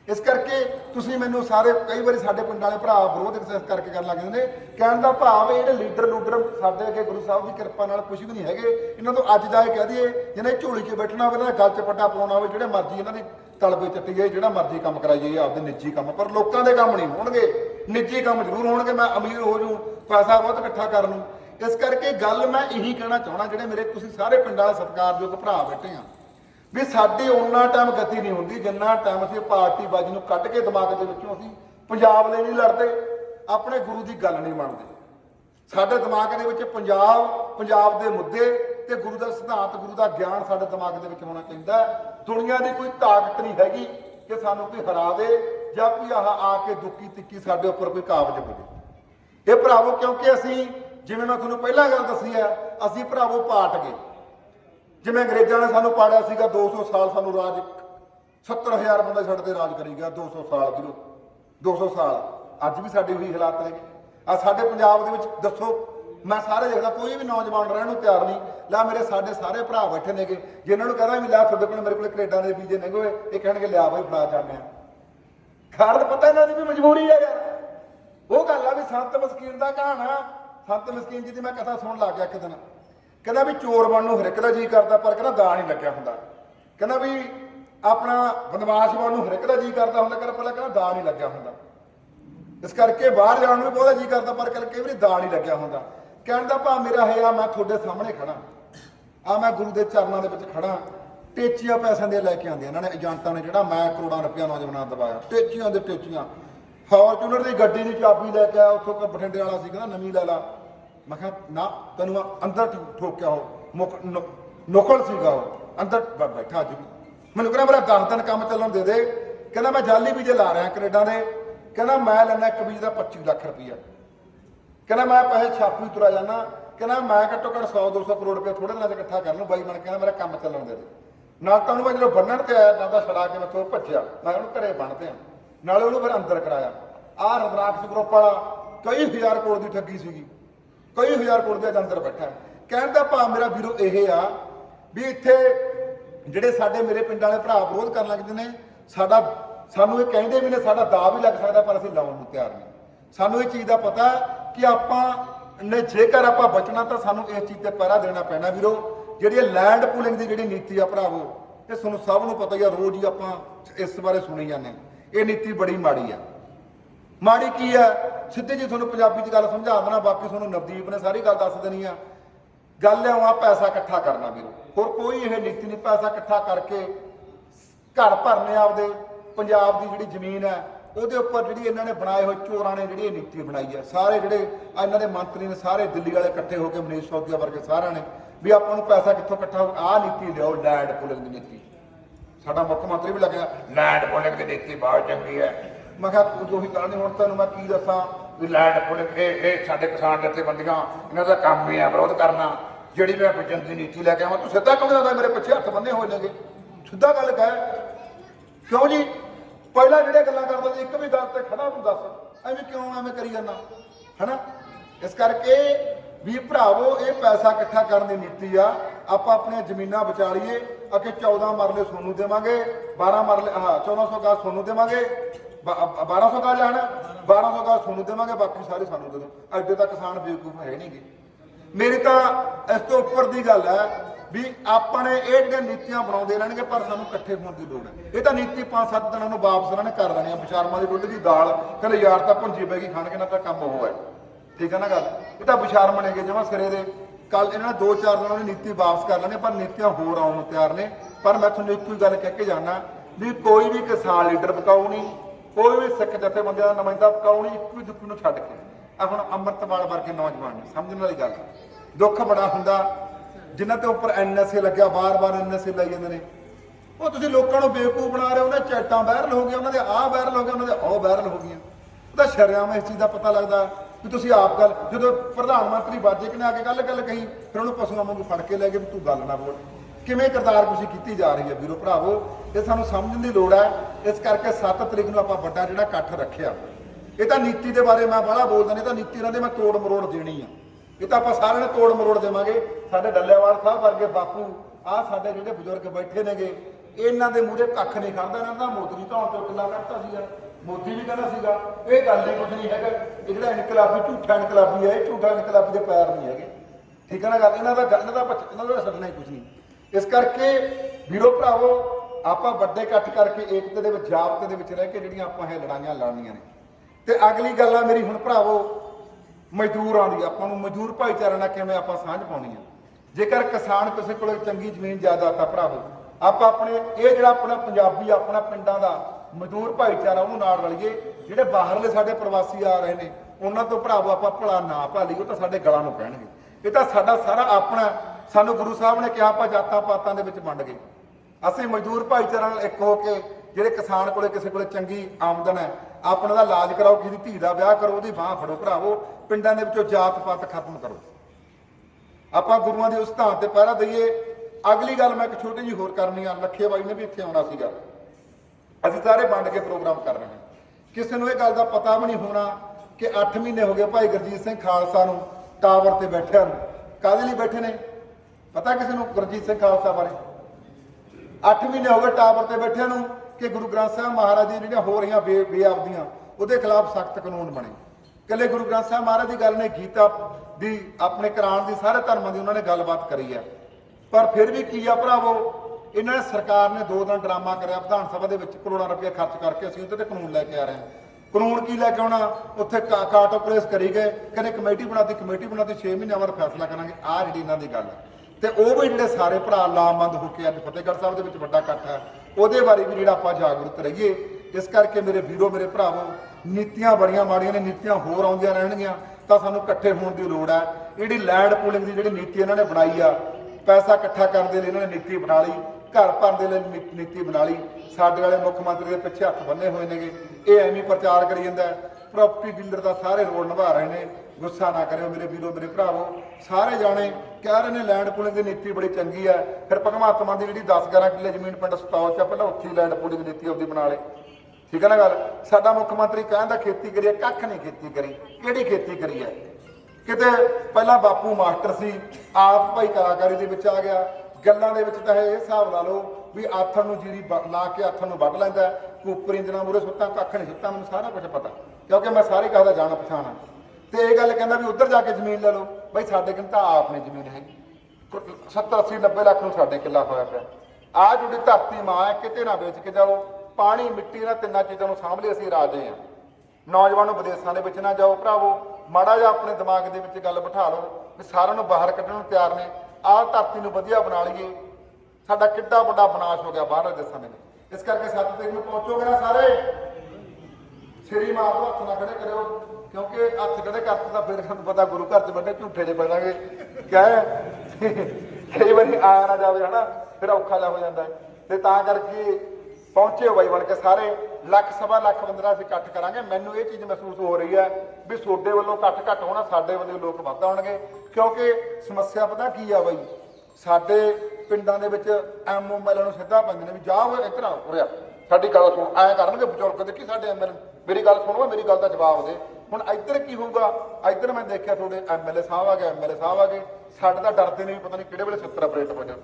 [SPEAKER 1] ਇਸ ਕਰਕੇ ਤੁਸੀਂ ਮੈਨੂੰ ਸਾਰੇ, ਕਈ ਵਾਰੀ ਸਾਡੇ ਪਿੰਡ ਵਾਲੇ ਭਰਾ ਵਿਰੋਧ ਇਸ ਕਰਕੇ ਕਰਨ ਲੱਗ ਜਾਂਦੇ ਨੇ। ਕਹਿਣ ਦਾ ਭਾਵ ਇਹ ਜਿਹੜੇ ਲੀਡਰ ਲੂਡਰ ਸਾਡੇ ਅੱਗੇ ਗੁਰੂ ਸਾਹਿਬ ਦੀ ਕਿਰਪਾ ਨਾਲ ਕੁਝ ਵੀ ਨਹੀਂ ਹੈਗੇ, ਇਹਨਾਂ ਤੋਂ ਅੱਜ ਦਾ ਇਹ ਕਹਿ ਦਈਏ, ਜਿਹਨਾਂ ਦੀ ਝੋਲੀ 'ਚ ਬੈਠਣਾ ਹੋਵੇ ਇਹਨਾਂ ਦਾ ਗੱਲ 'ਚ ਪੱਟਾ ਪਾਉਣਾ ਹੋਵੇ, ਜਿਹੜੇ ਮਰਜ਼ੀ ਇਹਨਾਂ ਦੀ ਤਲਵੇ ਚੱਟੀ ਚੱਟੀਏ ਜਿਹੜਾ ਮਰਜ਼ੀ ਕੰਮ ਕਰਾਈਏ ਆਪਦੇ ਨਿੱਜੀ ਕੰਮ, ਪਰ ਲੋਕਾਂ ਦੇ ਕੰਮ ਨਹੀਂ ਹੋਣਗੇ। ਨਿੱਜੀ ਕੰਮ ਜ਼ਰੂਰ ਹੋਣਗੇ, ਮੈਂ ਅਮੀਰ ਹੋ ਜੂ ਪੈਸਾ ਬਹੁਤ ਇਕੱਠਾ ਕਰ ਲੂੰ ਇਸ ਕਰਕੇ ਗੱਲ ਮੈਂ ਇਹੀ ਕਹਿਣਾ ਚਾਹਣਾ ਜਿਹੜੇ ਮੇਰੇ ਤੁਸੀਂ ਸਾਰੇ ਪਿੰਡਾਂ ਵਾਲੇ ਸਤਿਕਾਰਯੋਗ ਭਰਾ ਬੈਠੇ ਆ ਵੀ ਸਾਡੀ ਉਹਨਾਂ ਟਾਈਮ ਗਤੀ ਨਹੀਂ ਹੁੰਦੀ, ਜਿੰਨਾ ਟਾਈਮ ਅਸੀਂ ਪਾਰਟੀ ਬਾਜੀ ਨੂੰ ਕੱਢ ਕੇ ਦਿਮਾਗ ਦੇ ਵਿੱਚੋਂ ਅਸੀਂ ਪੰਜਾਬ ਲਈ ਨਹੀਂ ਲੜਦੇ, ਆਪਣੇ ਗੁਰੂ ਦੀ ਗੱਲ ਨਹੀਂ ਮੰਨਦੇ। ਸਾਡੇ ਦਿਮਾਗ ਦੇ ਵਿੱਚ ਪੰਜਾਬ ਪੰਜਾਬ ਦੇ ਮੁੱਦੇ ਤੇ ਗੁਰੂ ਦਾ ਸਿਧਾਂਤ, ਗੁਰੂ ਦਾ ਗਿਆਨ ਸਾਡੇ ਦਿਮਾਗ ਦੇ ਵਿੱਚ ਹੋਣਾ ਚਾਹੀਦਾ ਦੁਨੀਆ ਦੀ ਕੋਈ ਤਾਕਤ ਨਹੀਂ ਹੈਗੀ ਕਿ ਸਾਨੂੰ ਕੋਈ ਹਰਾ ਦੇ ਜਾਂ ਕੋਈ ਆਹ ਆ ਕੇ ਦੁੱਕੀ ਤਿੱਕੀ ਸਾਡੇ ਉੱਪਰ ਕੋਈ ਕਾਬਜ ਹੋਵੇ। ਇਹ ਭਰਾਵੋ, ਕਿਉਂਕਿ ਅਸੀਂ, ਜਿਵੇਂ ਮੈਂ ਤੁਹਾਨੂੰ ਪਹਿਲਾਂ ਗੱਲ ਦੱਸੀ ਹੈ, ਅਸੀਂ ਭਰਾਵੋ ਪਾਟ ਗਏ। ਜਿਵੇਂ ਅੰਗਰੇਜ਼ਾਂ ਨੇ ਸਾਨੂੰ ਪਾੜਿਆ ਸੀਗਾ 200 ਸਾਲ ਸਾਨੂੰ ਰਾਜ 70000 ਬੰਦਾ ਸਾਡੇ ਤੇ ਰਾਜ ਕਰੀ ਗਿਆ 200 ਸਾਲ ਵੀਰੋ 200 ਸਾਲ। ਅੱਜ ਵੀ ਸਾਡੇ ਉਹੀ ਹਾਲਾਤ ਨੇ। ਆ ਸਾਡੇ ਪੰਜਾਬ ਦੇ ਵਿੱਚ ਦੱਸੋ, ਮੈਂ ਸਾਰੇ ਦੇਖਦਾ, ਕੋਈ ਵੀ ਨੌਜਵਾਨ ਰਹਿਣ ਨੂੰ ਤਿਆਰ ਨਹੀਂ। ਲੈ ਮੇਰੇ ਸਾਡੇ ਸਾਰੇ ਭਰਾ ਬੈਠੇ ਨੇਗੇ, ਜਿਨ੍ਹਾਂ ਨੂੰ ਕਹਦਾ ਵੀ ਲੈ ਤੁਹਾਡੇ ਕੋਲ, ਮੇਰੇ ਕੋਲ ਕੈਨੇਡਾ ਦੇ ਵੀਜ਼ੇ ਨਹੀਂ ਹੋਏ, ਇਹ ਕਹਿਣਗੇ ਲਿਆ ਬਾਈ ਫੜਾ ਜਾਂਦੇ ਆ। ਖਾਰਦ ਪਤਾ ਇਹਨਾਂ ਦੀ ਵੀ ਮਜਬੂਰੀ ਹੈ ਯਾਰ। ਉਹ ਗੱਲ ਆ ਵੀ ਸੰਤ ਮਸਕੀਨ ਦਾ ਕਹਾਣਾ, ਸੰਤ ਮਸਕੀਨ ਜੀ ਦੀ ਮੈਂ ਕਥਾ ਸੁਣਨ ਲੱਗ ਗਿਆ ਇੱਕ ਦਿਨ। ਕਹਿੰਦਾ ਵੀ ਚੋਰ ਬਣਨ ਨੂੰ ਹਰ ਇੱਕ ਦਾ ਜੀ ਕਰਦਾ, ਪਰ ਕਹਿੰਦਾ ਦਾ ਨਹੀਂ ਲੱਗਿਆ ਹੁੰਦਾ। ਕਹਿੰਦਾ ਵੀ ਆਪਣਾ ਬਦਮਾਸ਼ ਬਣਨ ਨੂੰ ਹਰ ਇੱਕ ਦਾ ਜੀ ਕਰਦਾ ਹੁੰਦਾ ਕਰ ਪਹਿਲਾਂ ਕਹਿੰਦਾ ਦਾ ਨਹੀਂ ਲੱਗਿਆ ਹੁੰਦਾ। ਇਸ ਕਰਕੇ ਬਾਹਰ ਜਾਣ ਨੂੰ ਵੀ ਬਹੁਤਾ ਜੀ ਕਰਦਾ, ਪਰ ਕਈ ਵਾਰੀ ਦਾ ਨਹੀਂ ਲੱਗਿਆ ਹੁੰਦਾ। ਕਹਿਣ ਦਾ ਭਾ ਮੇਰਾ ਹੈ ਆ, ਮੈਂ ਤੁਹਾਡੇ ਸਾਹਮਣੇ ਖੜਾ ਆ ਮੈਂ ਗੁਰੂ ਦੇ ਚਰਨਾਂ ਦੇ ਵਿੱਚ ਖੜਾ ਟੇਚੀਆਂ ਪੈਸਿਆਂ ਦੇ ਲੈ ਕੇ ਆਂਦੇ ਇਹਨਾਂ ਨੇ, ਏਜੰਟਾਂ ਨੇ ਜਿਹੜਾ ਮੈਂ ਕਰੋੜਾਂ ਰੁਪਇਆ ਨੌਜਵਾਨਾਂ ਦਵਾਇਆ ਟੇਚੀਆਂ ਦੇ ਟੇਚੀਆਂ। ਫੋਰਚੂਨਰ ਦੀ ਗੱਡੀ ਦੀ ਚਾਬੀ ਲੈ ਕੇ ਆਇਆ, ਉੱਥੋਂ ਬਠਿੰਡੇ ਵਾਲਾ ਸੀ, ਕਹਿੰਦਾ ਨਵੀਂ ਲੈ ਲਾ। ਮੈਂ ਕਿਹਾ ਨਾ ਤੈਨੂੰ ਮੈਂ ਅੰਦਰ ਠੋ- ਠੋਕਿਆ ਉਹ। ਮੁਕ- ਨੁ- ਨੁਕਲ ਸੀਗਾ ਉਹ। ਅੰਦਰ ਬ- ਬੈਠਾ ਅੱਜ। ਵੀ ਮੈਨੂੰ ਕਹਿੰਦਾ, ਮੇਰਾ ਦਸ ਦਿਨ ਕੰਮ ਚੱਲਣ ਦੇ ਦੇ। ਕਹਿੰਦਾ, ਮੈਂ ਜਾਲੀ ਵੀਜ਼ੇ ਲਾ ਰਿਹਾ ਕੈਨੇਡਾ ਦੇ। ਕਹਿੰਦਾ, ਮੈਂ ਲੈਣਾ ਇੱਕ ਵੀਜ਼ੇ ਦਾ 25 ਲੱਖ ਰੁਪਈਆ। ਕਹਿੰਦਾ, ਮੈਂ ਪੈਸੇ ਛਾਪੂ ਤੁਰਾ ਜਾਣਾ ਕਹਿੰਦਾ, ਮੈਂ ਘੱਟੋ ਘੱਟ 100 200 ਕਰੋੜ ਰੁਪਏ ਥੋੜੇ ਦਿਨਾਂ ਚ ਇਕੱਠਾ ਕਰ ਲੂੰ ਬਾਈ। ਬਣ ਕੇ ਕਹਿੰਦਾ, ਮੇਰਾ ਕੰਮ ਚੱਲਣ ਦੇ ਦੇ। ਨਾਲ ਤਾਂ ਉਹਨੂੰ ਮੈਂ ਜਦੋਂ ਬੰਨਣ ਤੇ ਆਇਆ ਤਾਂ ਉਹਦਾ ਛੜਾ ਕੇ ਮੈਥੋਂ ਭੱਜਿਆ। ਮੈਂ ਉਹਨੂੰ ਘਰੇ ਬੰਨ੍ਹਦੇ ਆ। ਨਾਲੇ ਉਹਨੂੰ ਫਿਰ ਅੰਦਰ ਕਰਾਇਆ। ਆਹ ਰਦਰਾਕਸ ਗਰੁੱਪ ਵਾਲਾ ਕਈ ਹਜ਼ਾਰ ਕਰੋੜ ਦੀ ਠੱਗੀ ਸੀਗੀ। ਕਈ ਹਜ਼ਾਰ ਕਰੋੜ ਦੇ ਅੰਦਰ ਬੈਠਾ ਕਹਿਣ ਦਾ ਭਾਵ ਮੇਰਾ ਵੀਰੋ ਇਹ ਆ ਵੀ ਇੱਥੇ ਜਿਹੜੇ ਸਾਡੇ ਮੇਰੇ ਪਿੰਡ ਵਾਲੇ ਭਰਾ ਵਿਰੋਧ ਕਰਨ ਲੱਗਦੇ ਨੇ, ਸਾਡਾ ਸਾਨੂੰ ਇਹ ਕਹਿੰਦੇ ਵੀ ਨੇ ਸਾਡਾ ਦਾ ਵੀ ਲੱਗ ਸਕਦਾ ਪਰ ਅਸੀਂ ਲਾਉਣ ਨੂੰ ਤਿਆਰ ਨਹੀਂ। ਸਾਨੂੰ ਇਹ ਚੀਜ਼ ਦਾ ਪਤਾ ਕਿ ਆਪਾਂ ਨੇ ਜੇਕਰ ਆਪਾਂ ਬਚਣਾ ਤਾਂ ਸਾਨੂੰ ਇਸ ਚੀਜ਼ ਤੇ ਪਹਿਰਾ ਦੇਣਾ ਪੈਣਾ ਵੀਰੋ। ਜਿਹੜੀ ਇਹ ਲੈਂਡ ਪੂਲਿੰਗ ਦੀ ਜਿਹੜੀ ਨੀਤੀ ਆ ਭਰਾਵੋ, ਇਹ ਤੁਹਾਨੂੰ ਸਭ ਨੂੰ ਪਤਾ ਹੀ ਆ, ਰੋਜ਼ ਹੀ ਆਪਾਂ ਇਸ ਬਾਰੇ ਸੁਣੀ ਜਾਂਦੇ ਹਾਂ। ਇਹ ਨੀਤੀ ਬੜੀ ਮਾੜੀ ਆ। ਮਾੜੀ ਕੀ ਆ? ਸਿੱਧੇ ਜੀ ਤੁਹਾਨੂੰ ਪੰਜਾਬੀ 'ਚ ਗੱਲ ਸਮਝਾ ਦੇਣਾ ਬਾਕੀ ਤੁਹਾਨੂੰ ਨਵਦੀਪ ਨੇ ਸਾਰੀ ਗੱਲ ਦੱਸ ਦੇਣੀ ਆ। ਗੱਲ ਆ ਪੈਸਾ ਇਕੱਠਾ ਕਰਨਾ ਵੀਰੋ। ਹੋਰ ਕੋਈ ਇਹ ਨੀਤੀ ਨਹੀਂ, ਪੈਸਾ ਇਕੱਠਾ ਕਰਕੇ ਘਰ ਭਰਨੇ ਆਪਦੇ, ਪੰਜਾਬ ਦੀ ਜਿਹੜੀ ਜ਼ਮੀਨ ਹੈ ਉਹਦੇ ਉੱਪਰ ਜਿਹੜੀ ਇਹਨਾਂ ਨੇ ਬਣਾਏ ਹੋਏ ਚੋਰਾਂ ਨੇ ਜਿਹੜੀ ਇਹ ਨੀਤੀ ਬਣਾਈ ਹੈ ਸਾਰੇ ਜਿਹੜੇ ਇਹਨਾਂ ਦੇ ਮੰਤਰੀ ਨੇ, ਸਾਰੇ ਦਿੱਲੀ ਵਾਲੇ ਇਕੱਠੇ ਹੋ ਕੇ, ਮਨੀਸ਼ ਸੌਦੀਆ ਵਰਗੇ ਸਾਰਿਆਂ ਨੇ, ਵੀ ਆਪਾਂ ਨੂੰ ਪੈਸਾ ਕਿੱਥੋਂ ਇਕੱਠਾ ਹੋ, ਆਹ ਨੀਤੀ ਲਿਆਓ, ਲੈਂਡ ਪੁਲਿੰਗ ਦੀ ਨੀਤੀ। ਸਾਡਾ ਮੁੱਖ ਮੰਤਰੀ ਵੀ ਲੱਗਿਆ, ਲੈਂਡ ਪੁਲਿੰਗ ਦੀ ਨੀਤੀ ਬਹੁਤ ਚੰਗੀ ਹੈ ਮੈਂ ਕਿਹਾ ਤੂੰ ਉਹੀ ਗੱਲ ਨਹੀਂ, ਹੁਣ ਤੈਨੂੰ ਮੈਂ ਕੀ ਦੱਸਾਂ? ਵੀ ਲੈਂਡ ਪੂਲਿੰਗ ਇਹ ਇਹ ਸਾਡੇ ਕਿਸਾਨ ਜਥੇਬੰਦੀਆਂ ਇਹਨਾਂ ਦਾ ਕੰਮ ਹੀ ਹੈ ਵਿਰੋਧ ਕਰਨਾ। ਜਿਹੜੀ ਮੈਂ ਬਚਨ ਦੀ ਨੀਤੀ ਲੈ ਕੇ ਆਵਾਂ, ਤੂੰ ਸਿੱਧਾ ਕਿਉਂ ਨਹੀਂ ਮੇਰੇ ਪਿੱਛੇ ਹੱਥ ਬੰਨੇ ਹੋਏ ਨੇਗੇ। ਸਿੱਧਾ ਗੱਲ ਕਹਿ। ਕਿਉਂ ਜੀ? ਪਹਿਲਾਂ ਜਿਹੜੇ ਗੱਲਾਂ ਕਰਦਾ ਸੀ, ਇੱਕ ਵੀ ਗੱਲ ਤੇ ਖੜਾ ਤੂੰ ਦੱਸ। ਐਵੇਂ ਕਿਉਂ ਐਵੇਂ ਕਰੀ ਜਾਂਦਾ? ਹੈਨਾ? ਇਸ ਕਰਕੇ ਵੀ ਭਰਾਵੋ, ਇਹ ਪੈਸਾ ਇਕੱਠਾ ਕਰਨ ਦੀ ਨੀਤੀ ਆ। ਆਪਾਂ ਆਪਣੀਆਂ ਜ਼ਮੀਨਾਂ ਬਚਾ ਲਈਏ। ਅਕੇ 14 ਮਰਲੇ ਸੋਨੂੰ ਦੇਵਾਂਗੇ 12 ਮਰਲੇ ਹਾਂ 1400 ਗਾ ਸੋਨੂੰ ਦੇਵਾਂਗੇ। 1200 ਗਾ ਲੈਣਾ 1200 ਗਾ ਸੋਨੂੰ ਦੇਵਾਂਗੇ, ਬਾਕੀ ਸਾਰੇ ਸਾਨੂੰ ਦੇ ਦਿਓ। ਐਡੇ ਤਾਂ ਕਿਸਾਨ ਬੇਵਕੂਫ ਹੈ ਨਹੀਂਗੇ। ਮੇਰੀ ਤਾਂ ਇਸ ਤੋਂ ਉੱਪਰ ਦੀ ਗੱਲ ਹੈ ਵੀ ਆਪਣੇ ਇਹ ਜਿਹੜੀਆਂ ਨੀਤੀਆਂ ਬਣਾਉਂਦੇ ਰਹਿਣਗੇ, ਪਰ ਸਾਨੂੰ ਇਕੱਠੇ ਹੋਣ ਦੀ ਲੋੜ ਹੈ। ਇਹ ਤਾਂ ਨੀਤੀ 5-7 ਦਿਨਾਂ ਨੂੰ ਵਾਪਸ ਇਹਨਾਂ ਨੇ ਕਰ ਲੈਣੀ ਆ ਬਿਸ਼ਰਮਾ ਦੀ ਦੁੱਧ ਦੀ ਦਾਲ, ਕਹਿੰਦੇ ਯਾਰ ਤਾਂ ਭੁੰਜੀ ਪੈ ਗਈ, ਖਾਣ ਕੇ ਨਾ ਤਾਂ ਕੰਮ ਉਹ ਹੈ। ਠੀਕ ਹੈ ਨਾ ਗੱਲ? ਇਹ ਤਾਂ ਬਿਸ਼ਰਮ ਨੇਗੇ ਜਮਾ ਸਿਰੇ ਦੇ ਕੱਲ ਇਹਨਾਂ ਨੇ 2-4 ਦਿਨਾਂ ਨੂੰ ਨੀਤੀ ਵਾਪਸ ਕਰ ਲੈਣੀ ਪਰ ਨੀਤੀਆਂ ਹੋਰ ਆਉਣ ਨੂੰ ਤਿਆਰ ਨੇ। ਪਰ ਮੈਂ ਤੁਹਾਨੂੰ ਇੱਕੋ ਹੀ ਗੱਲ ਕਹਿ ਕੇ ਜਾਣਾ ਵੀ ਕੋਈ ਵੀ ਕਿਸਾਨ ਲੀਡਰ ਬਕਾਊ ਨਹੀਂ ਕੋਈ ਵੀ ਸਿੱਖ ਜਥੇਬੰਦੀਆਂ ਦਾ ਨੁਮਾਇੰਦਾ ਬਕਾਊ ਇੱਕ ਵੀ ਹੀ ਦੁੱਖ ਨੂੰ ਛੱਡ ਕੇ ਆ ਹੁਣ ਅੰਮ੍ਰਿਤਪਾਲ ਵਰਗੇ ਨੌਜਵਾਨ ਨੇ, ਸਮਝਣ ਵਾਲੀ ਗੱਲ ਦੁੱਖ ਬੜਾ ਹੁੰਦਾ, ਜਿਨ੍ਹਾਂ ਤੇ ਉੱਪਰ ਐਨਐਸਏ ਲੱਗਿਆ, ਵਾਰ-ਵਾਰ ਐਨਐਸਏ ਲਾਈ ਜਾਂਦੇ ਨੇ। ਉਹ ਤੁਸੀਂ ਲੋਕਾਂ ਨੂੰ ਬੇਵਕੂਫ ਬਣਾ ਰਹੇ ਹੋ, ਉਹਨਾਂ ਚੈਟਾਂ ਵਾਇਰਲ ਹੋ ਗਈਆਂ, ਉਹਨਾਂ ਦੇ ਆਹ ਵਾਇਰਲ ਹੋ ਗਏ ਉਹਨਾਂ ਦੇ ਉਹ ਵਾਇਰਲ ਹੋ ਗਈਆਂ। ਉਹਦਾ ਸ਼ਰਿਆਮ ਇਸ ਚੀਜ਼ ਦਾ ਪਤਾ ਲੱਗਦਾ ਵੀ ਤੁਸੀਂ ਆਪ ਗੱਲ, ਜਦੋਂ ਪ੍ਰਧਾਨ ਮੰਤਰੀ ਬਾਜੇ ਕਿ ਨੇ ਆ ਕੇ ਗੱਲ ਗੱਲ ਕਹੀ, ਫਿਰ ਉਹਨੂੰ ਪਸ਼ੂਆਂ ਵਾਂਗੂ ਫੜ ਕੇ ਲੈ ਗਏ ਤੂੰ ਗੱਲ ਨਾ ਬੋਲ। ਕਿਵੇਂ ਕਰਤਾਰ ਕੁਸ਼ੀ ਕੀਤੀ ਜਾ ਰਹੀ ਹੈ ਵੀਰੋ ਭਰਾਵੋ? ਇਹ ਸਾਨੂੰ ਸਮਝਣ ਦੀ ਲੋੜ ਹੈ। ਇਸ ਕਰਕੇ 7 ਤਰੀਕ ਨੂੰ ਆਪਾਂ ਵੱਡਾ ਜਿਹੜਾ ਇਕੱਠ ਰੱਖਿਆ। ਇਹ ਤਾਂ ਨੀਤੀ ਦੇ ਬਾਰੇ ਮੈਂ ਬੜਾ ਬੋਲਦਾ ਨਹੀਂ ਤਾਂ ਨੀਤੀ ਇਹਨਾਂ ਦੇ ਮੈਂ ਤੋੜ ਮਰੋੜ ਦੇਣੀ ਆ। ਇਹ ਤਾਂ ਆਪਾਂ ਸਾਰਿਆਂ ਨੇ ਤੋੜ ਮਰੋੜ ਦੇਵਾਂਗੇ। ਸਾਡੇ ਡੱਲੇਵਾਲ ਸਾਹਿਬ ਵਰਗੇ ਬਾਪੂ, ਆਹ ਸਾਡੇ ਜਿਹੜੇ ਬਜ਼ੁਰਗ ਬੈਠੇ ਨੇਗੇ, ਇਹਨਾਂ ਦੇ ਮੂਹਰੇ ਕੱਖ ਨਹੀਂ ਖੜਦਾ, ਇਹਨਾਂ ਦਾ ਮੋਦੀ ਧੌਣ ਤੋਂ ਕਿੱਲਾ ਕੱਢਤਾ ਸੀਗਾ। ਮੋਦੀ ਵੀ ਕਹਿੰਦਾ ਸੀਗਾ, ਇਹ ਗੱਲ ਹੀ ਕੁਝ ਨਹੀਂ ਹੈਗਾ। ਇਹ ਜਿਹੜਾ ਇਨਕਲਾਬੀ, ਝੂਠਾ ਇਨਕਲਾਬੀ ਹੈ, ਇਹ ਝੂਠਾ ਇਨਕਲਾਬੀ ਦੇ ਪੈਰ ਨਹੀਂ ਹੈਗੇ। ਠੀਕ ਹੈ ਨਾ ਗੱਲ? ਇਹਨਾਂ ਦਾ ਇਹਨਾਂ ਦਾ ਇਹਨਾਂ ਦਾ ਛੱਡਣਾ ਹੀ ਕੁਝ ਨਹੀਂ। ਇਸ ਕਰਕੇ ਵੀਰੋ ਭਰਾਵੋ, ਆਪਾਂ ਵੱਡੇ ਇਕੱਠ ਕਰਕੇ ਏਕਤਾ ਦੇ ਵਿੱਚ ਜਾਬਤੇ ਦੇ ਵਿੱਚ ਰਹਿ ਕੇ ਜਿਹੜੀਆਂ ਆਪਾਂ ਇਹ ਲੜਾਈਆਂ ਲੜਨੀਆਂ ਨੇ। ਤੇ ਅਗਲੀ ਗੱਲ ਆ ਮੇਰੀ ਹੁਣ ਭਰਾਵੋ, ਮਜ਼ਦੂਰਾਂ ਦੀ ਆਪਾਂ ਨੂੰ ਮਜ਼ਦੂਰ ਭਾਈਚਾਰੇ ਨਾਲ ਕਿਵੇਂ ਆਪਾਂ ਸਾਂਝ ਪਾਉਣੀ ਆ? ਜੇਕਰ ਕਿਸਾਨ ਕਿਸੇ ਕੋਲ ਚੰਗੀ ਜ਼ਮੀਨ ਜਾਇਦਾਦ ਆ ਭਰਾਵੋ, ਆਪਾਂ ਆਪਣੇ, ਇਹ ਜਿਹੜਾ ਆਪਣਾ ਪੰਜਾਬੀ, ਆਪਣਾ ਪਿੰਡਾਂ ਦਾ ਮਜ਼ਦੂਰ ਭਾਈਚਾਰਾ ਉਹਨੂੰ ਨਾਲ ਰਲੀਏ, ਜਿਹੜੇ ਬਾਹਰਲੇ ਸਾਡੇ ਪ੍ਰਵਾਸੀ ਆ ਰਹੇ ਨੇ, ਉਹਨਾਂ ਤੋਂ ਭਰਾਵੋ ਆਪਾਂ ਭਲਾ ਨਾ ਭਾਲੀ ਤਾਂ ਸਾਡੇ ਗਲਾਂ ਨੂੰ ਕਹਿਣਗੇ। ਇਹ ਤਾਂ ਸਾਡਾ ਸਾਰਾ ਆਪਣਾ ਸਾਨੂੰ ਗੁਰੂ ਸਾਹਿਬ ਨੇ ਕਿਹਾ ਆਪਾਂ ਜਾਤਾਂ ਪਾਤਾਂ ਦੇ ਵਿੱਚ ਵੰਡ ਗਏ। ਅਸੀਂ ਮਜ਼ਦੂਰ ਭਾਈਚਾਰੇ ਨਾਲ ਇੱਕ ਹੋ ਕੇ ਜਿਹੜੇ ਕਿਸਾਨ ਕੋਲੇ ਕਿਸੇ ਕੋਲੇ ਚੰਗੀ ਆਮਦਨ ਹੈ, ਆਪਣਾ ਦਾ ਇਲਾਜ ਕਰਾਓ, ਕਿਸੇ ਦੀ ਧੀ ਦਾ ਵਿਆਹ ਕਰੋ, ਉਹਦੀ ਬਾਹ ਫੜੋ ਭਰਾਵੋ, ਪਿੰਡਾਂ ਦੇ ਵਿੱਚੋਂ ਜਾਤ ਪਾਤ ਖਤਮ ਕਰੋ। ਆਪਾਂ ਗੁਰੂਆਂ ਦੀ ਉਸ ਧਾਂ ਤੇ ਪਹਿਰਾ ਦਈਏ। ਅਗਲੀ ਗੱਲ ਮੈਂ ਇੱਕ ਛੋਟੀ ਜਿਹੀ ਹੋਰ ਕਰਨੀ ਆ, ਲੱਖੇ ਬਾਈ ਨੇ ਵੀ ਇੱਥੇ ਆਉਣਾ ਸੀਗਾ। ਅਸੀਂ ਸਾਰੇ ਵੰਡ ਕੇ ਪ੍ਰੋਗਰਾਮ ਕਰ ਰਹੇ ਹਾਂ। ਕਿਸੇ ਨੂੰ ਇਹ ਗੱਲ ਦਾ ਪਤਾ ਵੀ ਨਹੀਂ ਹੋਣਾ ਕਿ 8 ਮਹੀਨੇ ਹੋ ਗਏ ਭਾਈ ਗੁਰਜੀਤ ਸਿੰਘ ਖਾਲਸਾ ਨੂੰ, ਟਾਵਰ ਤੇ ਬੈਠਿਆਂ ਨੂੰ। ਕਾਹਦੇ ਲਈ ਬੈਠੇ ਨੇ? ਪਤਾ ਕਿਸੇ ਨੂੰ ਗੁਰਜੀਤ ਸਿੰਘ ਖਾਲਸਾ ਬਾਰੇ? 8 ਮਹੀਨੇ ਹੋ ਗਏ ਟਾਵਰ ਤੇ ਬੈਠਿਆਂ ਨੂੰ ਕਿ ਗੁਰੂ ਗ੍ਰੰਥ ਸਾਹਿਬ ਮਹਾਰਾਜ ਦੀ ਜਿਹੜੀਆਂ ਹੋ ਰਹੀਆਂ ਬੇ ਬੇਅਬਦੀਆਂ ਉਹਦੇ ਖਿਲਾਫ ਸਖਤ ਕਾਨੂੰਨ ਬਣੇ। ਕੱਲੇ ਗੁਰੂ ਗ੍ਰੰਥ ਸਾਹਿਬ ਮਹਾਰਾਜ ਦੀ ਗੱਲ ਨੇ ਗੀਤਾ ਦੀ, ਆਪਣੇ ਕੁਰਾਨ ਦੀ, ਸਾਰੇ ਧਰਮਾਂ ਦੀ ਉਹਨਾਂ ਨੇ ਗੱਲਬਾਤ ਕਰੀ ਹੈ। ਪਰ ਫਿਰ ਵੀ ਕੀ ਆ ਭਰਾਵੋ, ਇਹਨਾਂ ਨੇ ਸਰਕਾਰ ਨੇ ਦੋ ਦਿਨ ਡਰਾਮਾ ਕਰਿਆ, ਵਿਧਾਨ ਸਭਾ ਦੇ ਵਿੱਚ ਕਰੋੜਾਂ ਰੁਪਏ ਖਰਚ ਕਰਕੇ ਅਸੀਂ ਉਹਦੇ ਤੇ ਕਾਨੂੰਨ ਲੈ ਕੇ ਆ ਰਹੇ ਹਾਂ। ਕਾਨੂੰਨ ਕੀ ਲੈ ਕੇ ਆਉਣਾ? ਉੱਥੇ ਕਾ- ਕਾਟੋ ਕਰੀ ਗਏ, ਕਹਿੰਦੇ ਕਮੇਟੀ ਬਣਾਤੀ ਕਮੇਟੀ ਬਣਾਤੀ 6 ਮਹੀਨਿਆਂ ਬਾਅਦ ਫੈਸਲਾ ਕਰਾਂਗੇ। ਆਹ ਜਿਹੜੀ ਇਹਨਾਂ ਦੀ ਗੱਲ ਹੈ। ਤੇ ਉਹ ਵੀ ਜਿਹੜੇ ਸਾਰੇ ਭਰਾ ਲਾਮਬੰਦ ਹੋ ਕੇ ਅੱਜ ਫਤਿਹਗੜ੍ਹ ਸਾਹਿਬ ਦੇ ਵਿੱਚ ਵੱਡਾ ਇਕੱਠ ਹੈ। ਉਹਦੇ ਬਾਰੇ ਵੀ ਜਿਹੜਾ ਆਪਾਂ ਜਾਗਰੂਕ ਰਹੀਏ, ਇਸ ਕਰਕੇ ਮੇਰੇ ਵੀਰੋ, ਮੇਰੇ ਭਰਾਵੋ, ਨੀਤੀਆਂ ਬੜੀਆਂ ਮਾੜੀਆਂ ਨੇ, ਨੀਤੀਆਂ ਹੋਰ ਆਉਂਦੀਆਂ ਰਹਿਣਗੀਆਂ, ਤਾਂ ਸਾਨੂੰ ਇਕੱਠੇ ਹੋਣ ਦੀ ਲੋੜ ਹੈ। ਜਿਹੜੀ ਲੈਂਡ ਪੂਲਿੰਗ ਦੀ ਜਿਹੜੀ ਨੀਤੀ ਇਹਨਾਂ ਨੇ ਬਣਾਈ ਆ, ਪੈਸਾ ਇਕੱਠਾ ਕਰਨ ਦੇ ਲਈ ਇਹਨਾਂ ਨੇ ਨੀਤੀ ਬਣਾ ਲਈ, ਘਰ ਭਰਨ ਦੇ ਲਈ ਨੀ- ਨੀਤੀ ਬਣਾ ਲਈ। ਸਾਡੇ ਵਾਲੇ ਮੁੱਖ ਮੰਤਰੀ ਦੇ ਪਿੱਛੇ ਹੱਥ ਬੰਨੇ ਹੋਏ ਨੇਗੇ। ਇਹ ਐਵੇਂ ਪ੍ਰਚਾਰ ਕਰੀ ਜਾਂਦਾ ਪ੍ਰਾਪਰਟੀ ਡੀਲਰ ਦਾ ਸਾਰੇ ਰੋਲ ਨਿਭਾ ਰਹੇ ਨੇ। ਗੁੱਸਾ ਨਾ ਕਰਿਓ ਮੇਰੇ ਵੀਰੋ, ਮੇਰੇ ਭਰਾਵੋ। ਸਾਰੇ ਜਾਣੇ ਕਹਿ ਰਹੇ ਨੇ ਲੈਂਡ ਪੂਲਿੰਗ ਦੀ ਨੀਤੀ ਬੜੀ ਚੰਗੀ ਹੈ। ਫਿਰ ਭਗਵੰਤ ਮਾਨ ਦੀ ਜਿਹੜੀ 10 11 ਕਿੱਲੇ ਜ਼ਮੀਨ ਪਿੰਡ ਸਤੌਜ ਚ ਆ, ਪਹਿਲਾਂ ਉੱਥੇ ਹੀ ਲੈਂਡ ਪੂਲਿੰਗ ਦੀ ਨੀਤੀ ਆਪਦੀ ਬਣਾ ਲੇ ਠੀਕ ਹੈ ਨਾ ਗੱਲ? ਸਾਡਾ ਮੁੱਖ ਮੰਤਰੀ ਕਹਿੰਦਾ ਖੇਤੀ ਕਰੀਏ ਕੱਖ ਨਹੀਂ ਖੇਤੀ ਕਰੀ। ਕਿਹੜੀ ਖੇਤੀ ਕਰੀ ਹੈ? ਕਿਤੇ ਪਹਿਲਾਂ ਬਾਪੂ ਮਾਸਟਰ ਸੀ ਆਪ ਭਾਈ ਕਲਾਕਾਰੀ ਦੇ ਵਿੱਚ ਆ ਗਿਆ। ਗੱਲਾਂ ਦੇ ਵਿੱਚ ਤਾਂ ਇਹ ਹਿਸਾਬ ਲਾ ਲਓ ਵੀ ਆਥਣ ਨੂੰ ਜੀਰੀ ਲਾ ਕੇ ਆਥਣ ਨੂੰ ਵੱਢ ਲੈਂਦਾ ਕੋਪਰ ਇੰਜਣਾ ਮੂਰੇ ਸੁੱਤਾ ਕੱਖ ਨਹੀਂ ਸੁੱਤਾ ਮੈਨੂੰ ਸਾਰਾ ਕੁਝ ਪਤਾ। ਕਿਉਂਕਿ ਮੈਂ ਸਾਰੇ ਕਹਦਾ ਜਾਣ ਪਛਾਣ ਆ ਤੇ ਇਹ ਗੱਲ ਕਹਿੰਦਾ ਵੀ ਉੱਧਰ ਜਾ ਕੇ ਜ਼ਮੀਨ ਲੈ ਲਓ। ਬਈ ਸਾਡੇ ਕੋਲ ਤਾਂ ਆਪ ਨਹੀਂ ਜ਼ਮੀਨ ਹੈਗੀ। 70 80 90 ਲੱਖ ਨੂੰ ਸਾਡੇ ਕਿੱਲਾ ਹੋਇਆ ਪਿਆ। ਆ ਜਿਹੜੀ ਧਰਤੀ ਮਾਂ ਹੈ, ਕਿਤੇ ਨਾ ਵੇਚ ਕੇ ਜਾਓ। ਪਾਣੀ, ਮਿੱਟੀ ਇਹਨਾਂ ਤਿੰਨਾਂ ਚੀਜ਼ਾਂ ਨੂੰ ਸਾਂਭ ਲਈ ਅਸੀਂ ਰਾਜੇ ਆ ਨੌਜਵਾਨ ਨੂੰ ਵਿਦੇਸ਼ਾਂ ਦੇ ਵਿੱਚ ਨਾ ਜਾਓ ਭਰਾਵੋ। ਮਾੜਾ ਜਿਹਾ ਆਪਣੇ ਦਿਮਾਗ ਦੇ ਵਿੱਚ ਗੱਲ ਬਿਠਾ ਲਓ ਵੀ ਸਾਰਿਆਂ ਨੂੰ ਬਾਹਰ ਕੱਢਣ ਨੂੰ ਤਿਆਰ ਨੇ। ਆਹ ਧਰਤੀ ਨੂੰ ਵਧੀਆ ਬਣਾ ਲਈਏ। ਸਾਡਾ ਕਿੱਡਾ ਵੱਡਾ ਬਨਾਸ਼ ਹੋ ਗਿਆ ਬਾਹਰਲੇ ਦੇਸ਼ਾਂ ਦੇ ਵਿੱਚ। ਇਸ ਕਰਕੇ ਸੱਤ ਤਰੀਕ ਨੂੰ ਪਹੁੰਚੋਗੇ ਨਾ ਸਾਰੇ? ਸ੍ਰੀ ਮਾਂ ਤੋਂ ਹੱਥ ਨਾ ਖੜੇ ਕਰਿਓ। ਕਿਉਂਕਿ ਹੱਥ ਖੜੇ ਕਰਤੇ ਤਾਂ ਫਿਰ ਸਾਨੂੰ ਪਤਾ ਗੁਰੂ ਘਰ 'ਚ ਬੈਠੇ ਝੂਠੇ ਜੇ ਬਣਾਂਗੇ। ਕਹਿ ਕਈ ਵਾਰੀ ਆ ਨਾ ਜਾਵੇ ਹਨਾ, ਫਿਰ ਔਖਾ ਜਾ ਹੋ ਜਾਂਦਾ ਹੈ। ਤੇ ਤਾਂ ਕਰਕੇ ਪਹੁੰਚੇ ਬਾਈ ਬਣ ਕੇ ਸਾਰੇ। ਲੱਖ ਸਵਾ ਲੱਖ ਬੰਦੇ ਦਾ ਅਸੀਂ ਇਕੱਠ ਕਰਾਂਗੇ। ਮੈਨੂੰ ਇਹ ਚੀਜ਼ ਮਹਿਸੂਸ ਹੋ ਰਹੀ ਹੈ ਵੀ ਤੁਹਾਡੇ ਵੱਲੋਂ ਇਕੱਠ ਘੱਟ ਹੋਣਾ ਸਾਡੇ ਵੱਲੋਂ ਲੋਕ ਵੱਧ ਆਉਣਗੇ। ਕਿਉਂਕਿ ਸਮੱਸਿਆ ਪਤਾ ਕੀ ਆ ਬਾਈ? ਸਾਡੇ ਪਿੰਡਾਂ ਦੇ ਵਿੱਚ ਐਮਓਐਲ ਨੂੰ ਸਿੱਧਾ ਪੈਂਦੇ ਨੇ ਵੀ ਜਾ ਹੋਇਆ ਇੱਧਰ ਆ ਉਰਿਆ ਸਾਡੀ ਗੱਲ ਸੁਣ, ਐਂ ਕਰਨਗੇ ਬਜ਼ੁਰਗ ਦੇਖੀ ਸਾਡੇ ਐਮਐਲ ਮੇਰੀ ਗੱਲ ਸੁਣੋ, ਮੇਰੀ ਗੱਲ ਦਾ ਜਵਾਬ ਦੇ। ਹੁਣ ਇੱਧਰ ਕੀ ਹੋਊਗਾ? ਇੱਧਰ ਮੈਂ ਦੇਖਿਆ ਤੁਹਾਡੇ ਐਮਐਲਏ ਸਾਹਿਬ ਆ ਗਏ ਐਮਐਲਏ ਸਾਹਿਬ ਆ ਗਏ। ਸਾਡੇ ਤਾਂ ਡਰਦੇ ਨਹੀਂ ਪਤਾ ਨਹੀਂ ਕਿਹੜੇ ਵੇਲੇ 70 ਆਪਰੇਟ ਹੋ ਜਾਣ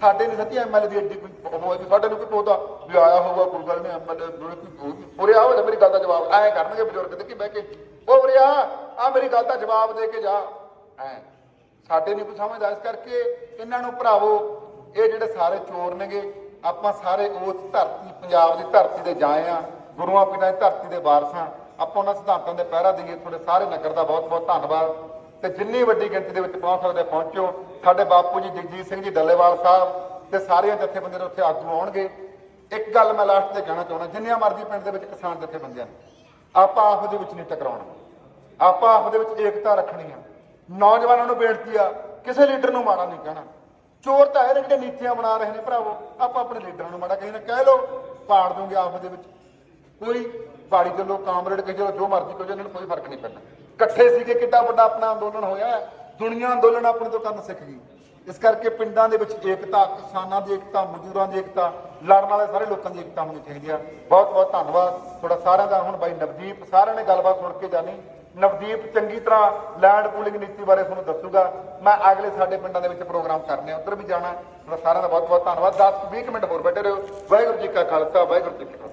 [SPEAKER 1] ਸਾਡੇ ਨਹੀਂ ਸੱਚੀ ਐਮਐਲਏ ਦੀ ਐਡੀ ਕੋਈ ਹੋਏ ਵੀ ਸਾਡੇ ਨੂੰ ਕੋਈ ਪੋਦਾ ਵੀ ਆਇਆ ਹੋਊਗਾ, ਕੋਈ ਗੱਲ ਨਹੀਂ ਐਮਐਲਏ ਕੋਈ ਉਰੇ ਆ ਮੇਰੀ ਗੱਲ ਦਾ ਜਵਾਬ। ਐਂ ਕਰਨਗੇ ਬਜ਼ੁਰਗ ਦੇਖੀ ਬਹਿ ਕੇ? ਉਹ ਉਰੇ ਆ ਆ ਮੇਰੀ ਗੱਲ ਦਾ ਜਵਾਬ ਦੇ ਕੇ ਜਾ। ਐਂ। ਸਾਡੇ ਨਹੀਂ ਕੋਈ ਸਮਝਦਾ ਇਸ ਕਰਕੇ ਇਹਨਾਂ ਨੂੰ ਭਰਾਵੋ, ਇਹ ਜਿਹੜੇ ਸਾਰੇ ਚੋਰ ਨੇਗੇ ਆਪਾਂ ਸਾਰੇ ਉਸ ਧਰਤੀ, ਪੰਜਾਬ ਦੀ ਧਰਤੀ ਦੇ ਜਾਏ ਆ, ਗੁਰੂਆਂ ਪੀਰਾਂ ਦੀ ਧਰਤੀ ਦੇ ਵਾਰਸਾਂ ਆਪਾਂ ਉਹਨਾਂ ਸਿਧਾਂਤਾਂ ਦੇ ਪਹਿਰਾ ਦਈਏ, ਤੁਹਾਡੇ ਸਾਰੇ ਨਗਰ ਦਾ ਬਹੁਤ ਬਹੁਤ ਧੰਨਵਾਦ। ਤੇ ਜਿੰਨੀ ਵੱਡੀ ਗਿਣਤੀ ਦੇ ਵਿੱਚ ਪਹੁੰਚ ਸਕਦੇ ਪਹੁੰਚੋ, ਸਾਡੇ ਬਾਪੂ ਜੀ ਜਗਜੀਤ ਸਿੰਘ ਜੀ ਡੱਲੇਵਾਲ ਸਾਹਿਬ ਤੇ ਸਾਰਿਆਂ ਜਥੇਬੰਦੀਆਂ ਦੇ ਉੱਥੇ ਆਗੂ ਆਉਣਗੇ। ਇੱਕ ਗੱਲ ਮੈਂ ਲਾਸਟ ਤੇ ਕਹਿਣਾ ਚਾਹੁੰਦਾ, ਜਿੰਨੀਆਂ ਮਰਜ਼ੀ ਪਿੰਡ ਦੇ ਵਿੱਚ ਕਿਸਾਨ ਜਥੇਬੰਦੀਆਂ ਨੇ, ਆਪਾਂ ਆਪ ਦੇ ਵਿੱਚ ਨਹੀਂ ਟਕਰਾਉਣਾ। ਆਪਾਂ ਆਪ ਦੇ ਵਿੱਚ ਏਕਤਾ ਰੱਖਣੀ ਆ। ਨੌਜਵਾਨਾਂ ਨੂੰ ਬੇਨਤੀ ਆ, ਕਿਸੇ ਲੀਡਰ ਨੂੰ ਮਾੜਾ ਨਹੀਂ ਕਹਿਣਾ। ਚੋਰ ਤਾਂ ਇਹ ਜਿਹੜੇ ਨੀਤੀਆਂ ਬਣਾ ਰਹੇ ਨੇ ਭਰਾਵੋ। ਆਪਾਂ ਆਪਣੇ ਲੀਡਰਾਂ ਨੂੰ ਮਾੜਾ ਕਹਿੰਦੇ ਕਹਿ ਲਓ, ਪਾੜ ਦੋਗੇ ਆਪ ਦੇ ਵਿੱਚ। ਕੋਈ ਬਾੜੀ ਚੱਲੋ ਕਾਮਰੇਡ ਕੇ ਚਲੋ ਜੋ ਮਰਜ਼ੀ ਕਹੋ ਇਹਨਾਂ ਨੂੰ ਕੋਈ ਫ਼ਰਕ ਨਹੀਂ ਪੈਂਦਾ। ਇਕੱਠੇ ਸੀਗੇ, ਕਿੱਡਾ ਵੱਡਾ ਆਪਣਾ ਅੰਦੋਲਨ ਹੋਇਆ ਹੈ। ਦੁਨੀਆ ਅੰਦੋਲਨ ਆਪਣੇ ਤੋਂ ਕਰਨ ਸਿੱਖ ਗਈ। ਇਸ ਕਰਕੇ ਪਿੰਡਾਂ ਦੇ ਵਿੱਚ ਏਕਤਾ, ਕਿਸਾਨਾਂ ਦੀ ਏਕਤਾ, ਮਜ਼ਦੂਰਾਂ ਦੀ ਏਕਤਾ, ਲੜਨ ਵਾਲੇ ਸਾਰੇ ਲੋਕਾਂ ਦੀ ਏਕਤਾ ਹੋਣੀ ਚਾਹੀਦੀ ਆ ਬਹੁਤ ਬਹੁਤ ਧੰਨਵਾਦ। ਤੁਹਾਡਾ ਸਾਰਿਆਂ ਦਾ, ਹੁਣ ਬਾਈ ਨਵਦੀਪ, ਸਾਰਿਆਂ ਨੇ ਗੱਲਬਾਤ ਸੁਣ ਕੇ ਜਾਣੀ। ਨਵਦੀਪ ਚੰਗੀ ਤਰ੍ਹਾਂ ਲੈਂਡ ਪੂਲਿੰਗ ਨੀਤੀ ਬਾਰੇ ਤੁਹਾਨੂੰ ਦੱਸੂਗਾ। ਮੈਂ ਅਗਲੇ ਸਾਡੇ ਪਿੰਡਾਂ ਦੇ ਵਿੱਚ ਪ੍ਰੋਗਰਾਮ ਕਰਨੇ ਆ, ਉੱਧਰ ਵੀ ਜਾਣਾ। ਸਾਰਿਆਂ ਦਾ ਬਹੁਤ ਬਹੁਤ ਧੰਨਵਾਦ। 10 20 ਮਿੰਟ ਹੋਰ ਬੈਠੇ ਰਹੋ। ਵਾਹਿਗੁਰੂ ਜੀ ਕਾ ਖਾਲਸਾ, ਵਾਹਿਗੁਰੂ ਜੀ ਕੀ ਫਤਿਹ।